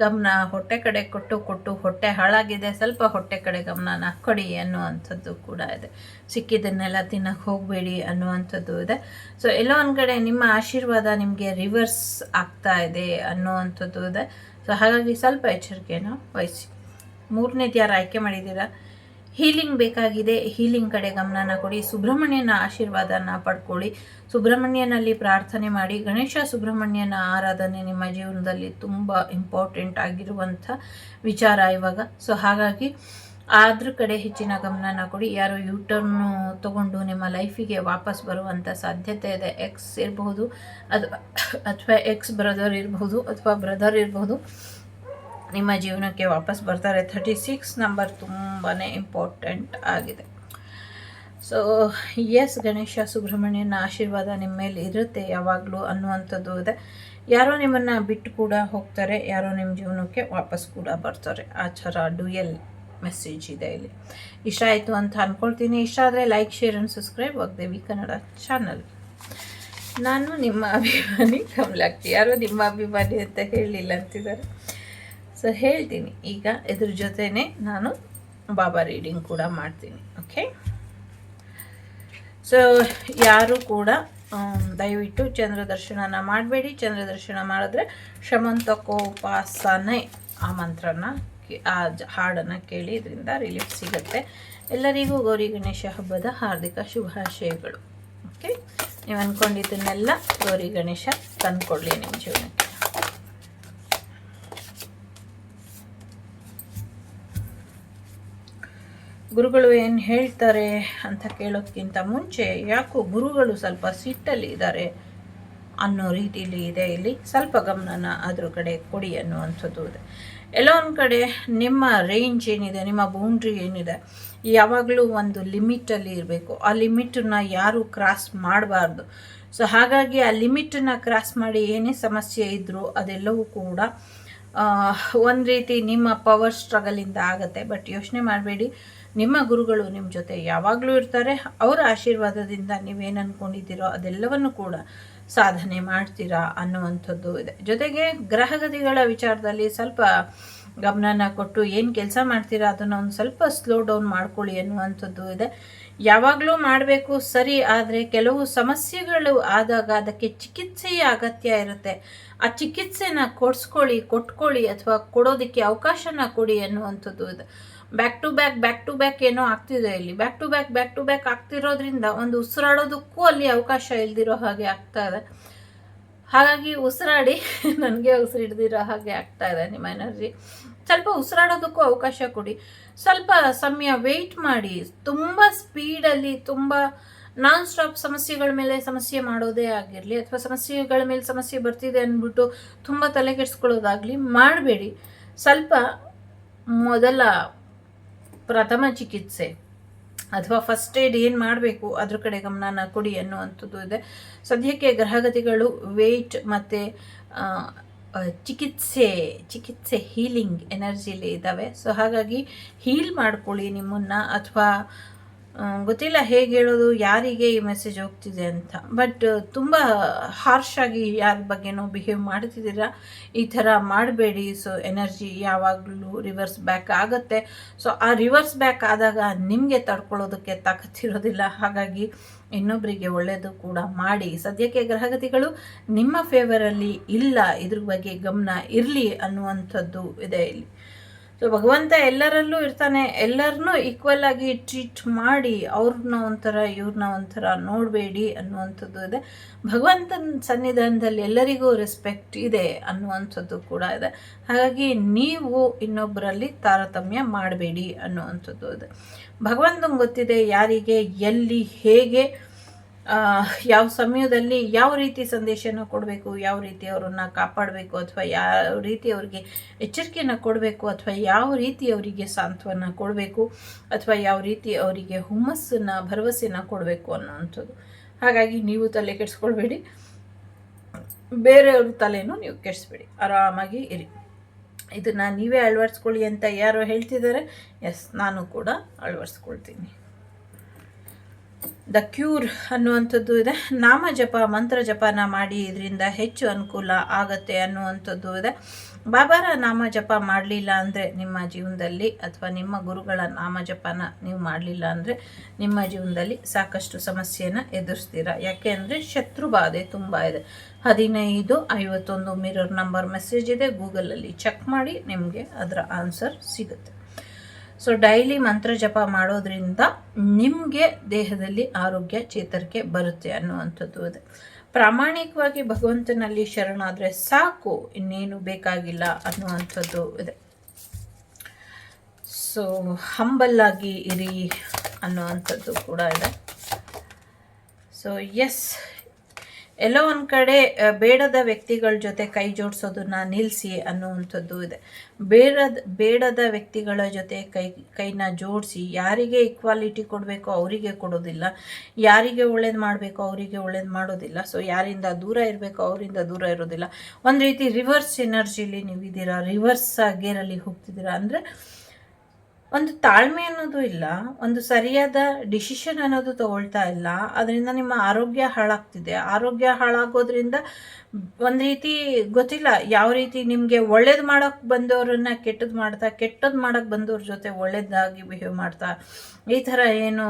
S1: ಗಮನ ಹೊಟ್ಟೆ ಕಡೆ ಕೊಟ್ಟು ಕೊಟ್ಟು ಹೊಟ್ಟೆ ಹಾಳಾಗಿದೆ, ಸ್ವಲ್ಪ ಹೊಟ್ಟೆ ಕಡೆ ಗಮನನ ಕೊಡಿ ಅನ್ನುವಂಥದ್ದು ಕೂಡ ಇದೆ. ಸಿಕ್ಕಿದ್ದನ್ನೆಲ್ಲ ತಿನ್ನಕ್ಕೆ ಹೋಗಬೇಡಿ ಅನ್ನುವಂಥದ್ದು ಇದೆ. ಸೊ ಎಲ್ಲೋ ಒಂದು ನಿಮ್ಮ ಆಶೀರ್ವಾದ ನಿಮಗೆ ರಿವರ್ಸ್ ಆಗ್ತಾ ಇದೆ ಅನ್ನುವಂಥದ್ದು ಇದೆ. ಸೊ ಹಾಗಾಗಿ ಸ್ವಲ್ಪ ಎಚ್ಚರಿಕೆಯನ್ನು ವಹಿಸಿ. ಮೂರನೇದು ಯಾರು ಆಯ್ಕೆ ಮಾಡಿದ್ದೀರಾ? ಹೀಲಿಂಗ್ ಬೇಕಾಗಿದೆ. ಹೀಲಿಂಗ್ ಕಡೆ ಗಮನನ ಕೊಡಿ. ಸುಬ್ರಹ್ಮಣ್ಯನ ಆಶೀರ್ವಾದನ ಪಡ್ಕೊಳ್ಳಿ. ಸುಬ್ರಹ್ಮಣ್ಯನಲ್ಲಿ ಪ್ರಾರ್ಥನೆ ಮಾಡಿ. ಗಣೇಶ ಸುಬ್ರಹ್ಮಣ್ಯನ ಆರಾಧನೆ ನಿಮ್ಮ ಜೀವನದಲ್ಲಿ ತುಂಬ ಇಂಪಾರ್ಟೆಂಟ್ ಆಗಿರುವಂಥ ವಿಚಾರ ಇವಾಗ. ಸೊ ಹಾಗಾಗಿ ಅದ್ರ ಕಡೆ ಹೆಚ್ಚಿನ ಗಮನನ ಕೊಡಿ. ಯಾರು ಯೂಟರ್ನು ತಗೊಂಡು ನಿಮ್ಮ ಲೈಫಿಗೆ ವಾಪಸ್ ಬರುವಂಥ ಸಾಧ್ಯತೆ ಇದೆ. ಎಕ್ಸ್ ಇರಬಹುದು ಅದು ಅಥವಾ ಎಕ್ಸ್ ಬ್ರದರ್ ಇರಬಹುದು ಅಥವಾ ಬ್ರದರ್ ಇರಬಹುದು ನಿಮ್ಮ ಜೀವನಕ್ಕೆ ವಾಪಸ್ ಬರ್ತಾರೆ. ಥರ್ಟಿ ಸಿಕ್ಸ್ ನಂಬರ್ ತುಂಬಾ ಇಂಪಾರ್ಟೆಂಟ್ ಆಗಿದೆ. ಸೊ ಎಸ್ ಗಣೇಶ ಸುಬ್ರಹ್ಮಣ್ಯನ ಆಶೀರ್ವಾದ ನಿಮ್ಮ ಮೇಲೆ ಇರುತ್ತೆ ಯಾವಾಗಲೂ ಅನ್ನುವಂಥದ್ದು ಇದೆ. ಯಾರೋ ನಿಮ್ಮನ್ನು ಬಿಟ್ಟು ಕೂಡ ಹೋಗ್ತಾರೆ, ಯಾರೋ ನಿಮ್ಮ ಜೀವನಕ್ಕೆ ವಾಪಸ್ ಕೂಡ ಬರ್ತಾರೆ. ಆ ಥರ ಡುಯಲ್ ಮೆಸೇಜ್ ಇದೆ ಇಲ್ಲಿ. ಇಷ್ಟ ಆಯಿತು ಅಂತ ಅಂದ್ಕೊಳ್ತೀನಿ ಇಷ್ಟ ಆದರೆ like share and subscribe Vagdevi Kannada channel ನಾನು ನಿಮ್ಮ ಅಭಿಮಾನಿ ಕಮಲಾಕ್ತಿ ಯಾರೋ ನಿಮ್ಮ ಅಭಿಮಾನಿ ಅಂತ ಹೇಳಿಲ್ಲ ಅಂತಿದ್ದಾರೆ. ಸೊ ಹೇಳ್ತೀನಿ. ಈಗ ಇದ್ರ ಜೊತೆನೆ ನಾನು ಬಾಬಾ ರೀಡಿಂಗ್ ಕೂಡ ಮಾಡ್ತೀನಿ. ಓಕೆ ಸೊ ಯಾರು ಕೂಡ ದಯವಿಟ್ಟು ಚಂದ್ರ ದರ್ಶನನ ಮಾಡಬೇಡಿ. ಚಂದ್ರದರ್ಶನ ಮಾಡಿದ್ರೆ ಮಾಡಿದ್ರೆ ಶಮಂತಕೋಪಾಸನೆ ಆ ಮಂತ್ರನ ಆ ಹಾಡನ್ನು ಕೇಳಿ ಇದರಿಂದ ರಿಲೀಫ್ ಸಿಗುತ್ತೆ. ಎಲ್ಲರಿಗೂ ಗೌರಿ ಗಣೇಶ ಹಬ್ಬದ ಹಾರ್ದಿಕ ಶುಭಾಶಯಗಳು. ಓಕೆ ನೀವು ಅಂದ್ಕೊಂಡಿದ್ದನ್ನೆಲ್ಲ ಗೌರಿ ಗಣೇಶ ತಂದುಕೊಡ್ಲಿ ನಿಮ್ಮ ಜೀವನಕ್ಕೆ. ಗುರುಗಳು ಏನು ಹೇಳ್ತಾರೆ ಅಂತ ಕೇಳೋದಕ್ಕಿಂತ ಮುಂಚೆ ಯಾಕೋ ಗುರುಗಳು ಸ್ವಲ್ಪ ಸಿಟ್ಟಲ್ಲಿ ಇದ್ದಾರೆ ಅನ್ನೋ ರೀತಿಯಲ್ಲಿ ಇದೆ ಇಲ್ಲಿ. ಸ್ವಲ್ಪ ಗಮನನ ಅದ್ರ ಕಡೆ ಕೊಡಿ ಅನ್ನುವಂಥದ್ದು ಇದೆ. ಎಲ್ಲೋ ಒಂದು ಕಡೆ ನಿಮ್ಮ ರೇಂಜ್ ಏನಿದೆ, ನಿಮ್ಮ ಬೌಂಡ್ರಿ ಏನಿದೆ, ಯಾವಾಗಲೂ ಒಂದು ಲಿಮಿಟಲ್ಲಿ ಇರಬೇಕು. ಆ ಲಿಮಿಟನ್ನ ಯಾರೂ ಕ್ರಾಸ್ ಮಾಡಬಾರ್ದು. ಸೊ ಹಾಗಾಗಿ ಆ ಲಿಮಿಟನ್ನು ಕ್ರಾಸ್ ಮಾಡಿ ಏನೇ ಸಮಸ್ಯೆ ಇದ್ದರೂ ಅದೆಲ್ಲವೂ ಕೂಡ ಒಂದು ರೀತಿ ನಿಮ್ಮ ಪವರ್ ಸ್ಟ್ರಗಲಿಂದ ಆಗುತ್ತೆ. ಬಟ್ ಯೋಚನೆ ಮಾಡಬೇಡಿ. ನಿಮ್ಮ ಗುರುಗಳು ನಿಮ್ಮ ಜೊತೆ ಯಾವಾಗಲೂ ಇರ್ತಾರೆ, ಅವರ ಆಶೀರ್ವಾದದಿಂದ ನೀವೇನು ಅಂದ್ಕೊಂಡಿದ್ದೀರೋ ಅದೆಲ್ಲವನ್ನು ಕೂಡ ಸಾಧನೆ ಮಾಡ್ತೀರಾ ಅನ್ನುವಂಥದ್ದು ಇದೆ. ಜೊತೆಗೆ ಗ್ರಹಗತಿಗಳ ವಿಚಾರದಲ್ಲಿ ಸ್ವಲ್ಪ ಗಮನನ ಕೊಟ್ಟು ಏನು ಕೆಲಸ ಮಾಡ್ತೀರಾ ಅದನ್ನು ಒಂದು ಸ್ವಲ್ಪ ಸ್ಲೋ ಡೌನ್ ಮಾಡ್ಕೊಳ್ಳಿ ಅನ್ನುವಂಥದ್ದು ಇದೆ. ಯಾವಾಗಲೂ ಮಾಡಬೇಕು, ಸರಿ, ಆದರೆ ಕೆಲವು ಸಮಸ್ಯೆಗಳು ಆದಾಗ ಅದಕ್ಕೆ ಚಿಕಿತ್ಸೆಯ ಅಗತ್ಯ ಇರುತ್ತೆ. ಆ ಚಿಕಿತ್ಸೆನ ಕೊಡಿಸ್ಕೊಳ್ಳಿ, ಕೊಟ್ಕೊಳ್ಳಿ ಅಥವಾ ಕೊಡೋದಕ್ಕೆ ಅವಕಾಶನ ಕೊಡಿ ಅನ್ನುವಂಥದ್ದು ಇದೆ. Back to back back to back ಏನೋ ಆಗ್ತಿದೆ ಇಲ್ಲಿ. Back to back back to back ಆಗ್ತಿರೋದ್ರಿಂದ ಒಂದು ಉಸಿರಾಡೋದಕ್ಕೂ ಅಲ್ಲಿ ಅವಕಾಶ ಇಲ್ದಿರೋ ಹಾಗೆ ಆಗ್ತಾ ಇದೆ. ಹಾಗಾಗಿ ಉಸಿರಾಡಿ ನನಗೆ ಉಸಿರು ಉಸಿರಿಡ್ದಿರೋ ಹಾಗೆ ಆಗ್ತಾ ಇದೆ ನಿಮ್ಮ ಎನರ್ಜಿ ಸ್ವಲ್ಪ ಉಸಿರಾಡೋದಕ್ಕೂ ಅವಕಾಶ ಕೊಡಿ. ಸ್ವಲ್ಪ ಸಮಯ ವೆಯ್ಟ್ ಮಾಡಿ. ತುಂಬ ಸ್ಪೀಡಲ್ಲಿ ತುಂಬ ನಾನ್ ಸ್ಟಾಪ್ ಸಮಸ್ಯೆಗಳ ಮೇಲೆ ಸಮಸ್ಯೆ ಮಾಡೋದೇ ಆಗಿರಲಿ ಅಥವಾ ಸಮಸ್ಯೆಗಳ ಮೇಲೆ ಸಮಸ್ಯೆ ಬರ್ತಿದೆ ಅಂದ್ಬಿಟ್ಟು ತುಂಬ ತಲೆ ಕೆಡಿಸ್ಕೊಳ್ಳೋದಾಗಲಿ ಮಾಡಬೇಡಿ. ಸ್ವಲ್ಪ ಮೊದಲ ಪ್ರಥಮ ಚಿಕಿತ್ಸೆ ಅಥವಾ ಫಸ್ಟ್ ಏಡ್ ಏನು ಮಾಡಬೇಕು? ಅದ್ರ ಕಡೆ ಗಮನನ ಕೊಡಿ ಅನ್ನುವಂಥದ್ದು ಇದೆ. ಸದ್ಯಕ್ಕೆ ಗ್ರಹಗತಿಗಳು ವೆಯ್ಟ್ ಮತ್ತು ಚಿಕಿತ್ಸೆ ಚಿಕಿತ್ಸೆ ಹೀಲಿಂಗ್ ಎನರ್ಜಿಲಿ ಇದ್ದಾವೆ. ಸೊ ಹಾಗಾಗಿ ಹೀಲ್ ಮಾಡ್ಕೊಳ್ಳಿ ನಿಮ್ಮನ್ನು ಅಥವಾ ಗೊತ್ತಿಲ್ಲ ಹೇಗೆ ಹೇಳೋದು, ಯಾರಿಗೆ ಈ ಮೆಸೇಜ್ ಹೋಗ್ತಿದೆ ಅಂತ. ಬಟ್ ತುಂಬ ಹಾರ್ಶ್ ಆಗಿ ಯಾರ ಬಗ್ಗೆನೋ ಬಿಹೇವ್ ಮಾಡ್ತಿದ್ದೀರಾ? ಈ ಥರ ಮಾಡಬೇಡಿ. ಸೊ ಎನರ್ಜಿ ಯಾವಾಗಲೂ ರಿವರ್ಸ್ ಬ್ಯಾಕ್ ಆಗುತ್ತೆ. ಸೊ ಆ ರಿವರ್ಸ್ ಬ್ಯಾಕ್ ಆದಾಗ ನಿಮಗೆ ತಡ್ಕೊಳ್ಳೋದಕ್ಕೆ ತಾಕತ್ತಿರೋದಿಲ್ಲ. ಹಾಗಾಗಿ ಇನ್ನೊಬ್ಬರಿಗೆ ಒಳ್ಳೆಯದು ಕೂಡ ಮಾಡಿ. ಸದ್ಯಕ್ಕೆ ಗ್ರಹಗತಿಗಳು ನಿಮ್ಮ ಫೇವರಲ್ಲಿ ಇಲ್ಲ. ಇದ್ರ ಬಗ್ಗೆ ಗಮನ ಇರಲಿ ಅನ್ನುವಂಥದ್ದು ಇದೆ ಇಲ್ಲಿ. ಸೊ ಭಗವಂತ ಎಲ್ಲರಲ್ಲೂ ಇರ್ತಾನೆ. ಎಲ್ಲರನ್ನೂ ಈಕ್ವಲ್ ಆಗಿ ಟ್ರೀಟ್ ಮಾಡಿ ಅವ್ರನ್ನ ಒಂಥರ, ಇವ್ರನ್ನ ಒಂಥರ ನೋಡಬೇಡಿ ಅನ್ನುವಂಥದ್ದು ಇದೆ. ಭಗವಂತನ ಸನ್ನಿಧಾನದಲ್ಲಿ ಎಲ್ಲರಿಗೂ ರೆಸ್ಪೆಕ್ಟ್ ಇದೆ ಅನ್ನುವಂಥದ್ದು ಕೂಡ ಇದೆ. ಹಾಗಾಗಿ ನೀವು ಇನ್ನೊಬ್ಬರಲ್ಲಿ ತಾರತಮ್ಯ ಮಾಡಬೇಡಿ ಅನ್ನುವಂಥದ್ದು ಇದೆ. ಭಗವಂತಂಗೆ ಗೊತ್ತಿದೆ ಯಾರಿಗೆ, ಎಲ್ಲಿ, ಹೇಗೆ ಯಾವ ಸಮಯದಲ್ಲಿ ಯಾವ ರೀತಿ ಸಂದೇಶನ ಕೊಡಬೇಕು, ಯಾವ ರೀತಿ ಅವರನ್ನು ಕಾಪಾಡಬೇಕು, ಅಥವಾ ಯಾವ ರೀತಿ ಅವರಿಗೆ ಎಚ್ಚರಿಕೆಯನ್ನು ಕೊಡಬೇಕು, ಅಥವಾ ಯಾವ ರೀತಿ ಅವರಿಗೆ ಸಾಂತ್ವನ ಕೊಡಬೇಕು, ಅಥವಾ ಯಾವ ರೀತಿ ಅವರಿಗೆ ಹುಮ್ಮಸ್ಸನ್ನು, ಭರವಸೆನ ಕೊಡಬೇಕು ಅನ್ನೋವಂಥದ್ದು. ಹಾಗಾಗಿ ನೀವು ತಲೆ ಕೆಡಿಸ್ಕೊಳ್ಬೇಡಿ. ಬೇರೆಯವ್ರ ತಲೆನೂ ನೀವು ಕೆಡಿಸ್ಬೇಡಿ. ಆರಾಮಾಗಿ ಇರಿ. ಇದನ್ನು ನೀವೇ ಅಳವಡಿಸ್ಕೊಳ್ಳಿ ಅಂತ ಯಾರೋ ಹೇಳ್ತಿದ್ದಾರೆ. ಎಸ್ ನಾನು ಕೂಡ ಅಳವಡಿಸ್ಕೊಳ್ತೀನಿ. ದ ಕ್ಯೂರ್ ಅನ್ನುವಂಥದ್ದು ಇದೆ. ನಾಮ ಜಪ, ಮಂತ್ರ ಜಪನ ಮಾಡಿ ಇದರಿಂದ ಹೆಚ್ಚು ಅನುಕೂಲ ಆಗತ್ತೆ ಅನ್ನುವಂಥದ್ದು ಇದೆ. ಬಾಬಾರ ನಾಮ ಜಪ ಮಾಡಲಿಲ್ಲ ಅಂದರೆ ನಿಮ್ಮ ಜೀವನದಲ್ಲಿ ಅಥವಾ ನಿಮ್ಮ ಗುರುಗಳ ನಾಮ ಜಪನ ನೀವು ಮಾಡಲಿಲ್ಲ ಅಂದರೆ ನಿಮ್ಮ ಜೀವನದಲ್ಲಿ ಸಾಕಷ್ಟು ಸಮಸ್ಯೆನ ಎದುರಿಸ್ತೀರಾ? ಯಾಕೆ ಅಂದರೆ ಶತ್ರು ಬಾಧೆ ತುಂಬ ಇದೆ. ಹದಿನೈದು ಐವತ್ತೊಂದು ಮಿರರ್ ನಂಬರ್ ಮೆಸೇಜ್ ಇದೆ. ಗೂಗಲಲ್ಲಿ ಚೆಕ್ ಮಾಡಿ ನಿಮಗೆ ಅದರ ಆನ್ಸರ್ ಸಿಗುತ್ತೆ. ಸೊ ಡೈಲಿ ಮಂತ್ರ ಜಪ ಮಾಡೋದ್ರಿಂದ ನಿಮಗೆ ದೇಹದಲ್ಲಿ ಆರೋಗ್ಯ ಚೇತರಿಕೆ ಬರುತ್ತೆ ಅನ್ನುವಂಥದ್ದು ಇದೆ. ಪ್ರಾಮಾಣಿಕವಾಗಿ ಭಗವಂತನಲ್ಲಿ ಶರಣಾದರೆ ಸಾಕು, ಇನ್ನೇನು ಬೇಕಾಗಿಲ್ಲ ಅನ್ನುವಂಥದ್ದು ಇದೆ. ಸೊ ಹಂಬಲ್ಲಾಗಿ ಇರಿ ಅನ್ನುವಂಥದ್ದು ಕೂಡ ಇದೆ. ಸೊ ಎಸ್ ಎಲ್ಲೋ ಒಂದು ಕಡೆ ಬೇಡದ ವ್ಯಕ್ತಿಗಳ ಜೊತೆ ಕೈ ಜೋಡಿಸೋದನ್ನ ನಿಲ್ಲಿಸಿ ಅನ್ನುವಂಥದ್ದು ಇದೆ. ಬೇಡದ ಬೇಡದ ವ್ಯಕ್ತಿಗಳ ಜೊತೆ ಕೈ, ಕೈನ ಜೋಡಿಸಿ ಯಾರಿಗೆ ಇಕ್ವಾಲಿಟಿ ಕೊಡಬೇಕೋ ಅವರಿಗೆ ಕೊಡೋದಿಲ್ಲ. ಯಾರಿಗೆ ಒಳ್ಳೇದು ಮಾಡಬೇಕೋ ಅವರಿಗೆ ಒಳ್ಳೇದು ಮಾಡೋದಿಲ್ಲ. ಸೊ ಯಾರಿಂದ ದೂರ ಇರಬೇಕೋ ಅವರಿಂದ ದೂರ ಇರೋದಿಲ್ಲ. ಒಂದು ರೀತಿ ರಿವರ್ಸ್ ಎನರ್ಜಿಲಿ ನೀವು ಇದ್ದೀರಾ ರಿವರ್ಸ್ ಗೇರಲ್ಲಿ ಹೋಗ್ತಿದ್ದೀರಾ? ಅಂದರೆ ಒಂದು ತಾಳ್ಮೆ ಅನ್ನೋದು ಇಲ್ಲ, ಒಂದು ಸರಿಯಾದ ಡಿಸಿಷನ್ ಅನ್ನೋದು ತಗೊಳ್ತಾ ಇಲ್ಲ. ಅದರಿಂದ ನಿಮ್ಮ ಆರೋಗ್ಯ ಹಾಳಾಗ್ತಿದೆ. ಆರೋಗ್ಯ ಹಾಳಾಗೋದ್ರಿಂದ ಒಂದು ರೀತಿ ಗೊತ್ತಿಲ್ಲ, ಯಾವ ರೀತಿ ನಿಮಗೆ ಒಳ್ಳೇದು ಮಾಡೋಕ್ಕೆ ಬಂದವರನ್ನ ಕೆಟ್ಟದ್ದು ಮಾಡ್ತಾ ಕೆಟ್ಟದ್ದು ಮಾಡೋಕ್ಕೆ ಬಂದವ್ರ ಜೊತೆ ಒಳ್ಳೇದಾಗಿ ಬಿಹೇವ್ ಮಾಡ್ತಾ, ಈ ಥರ ಏನು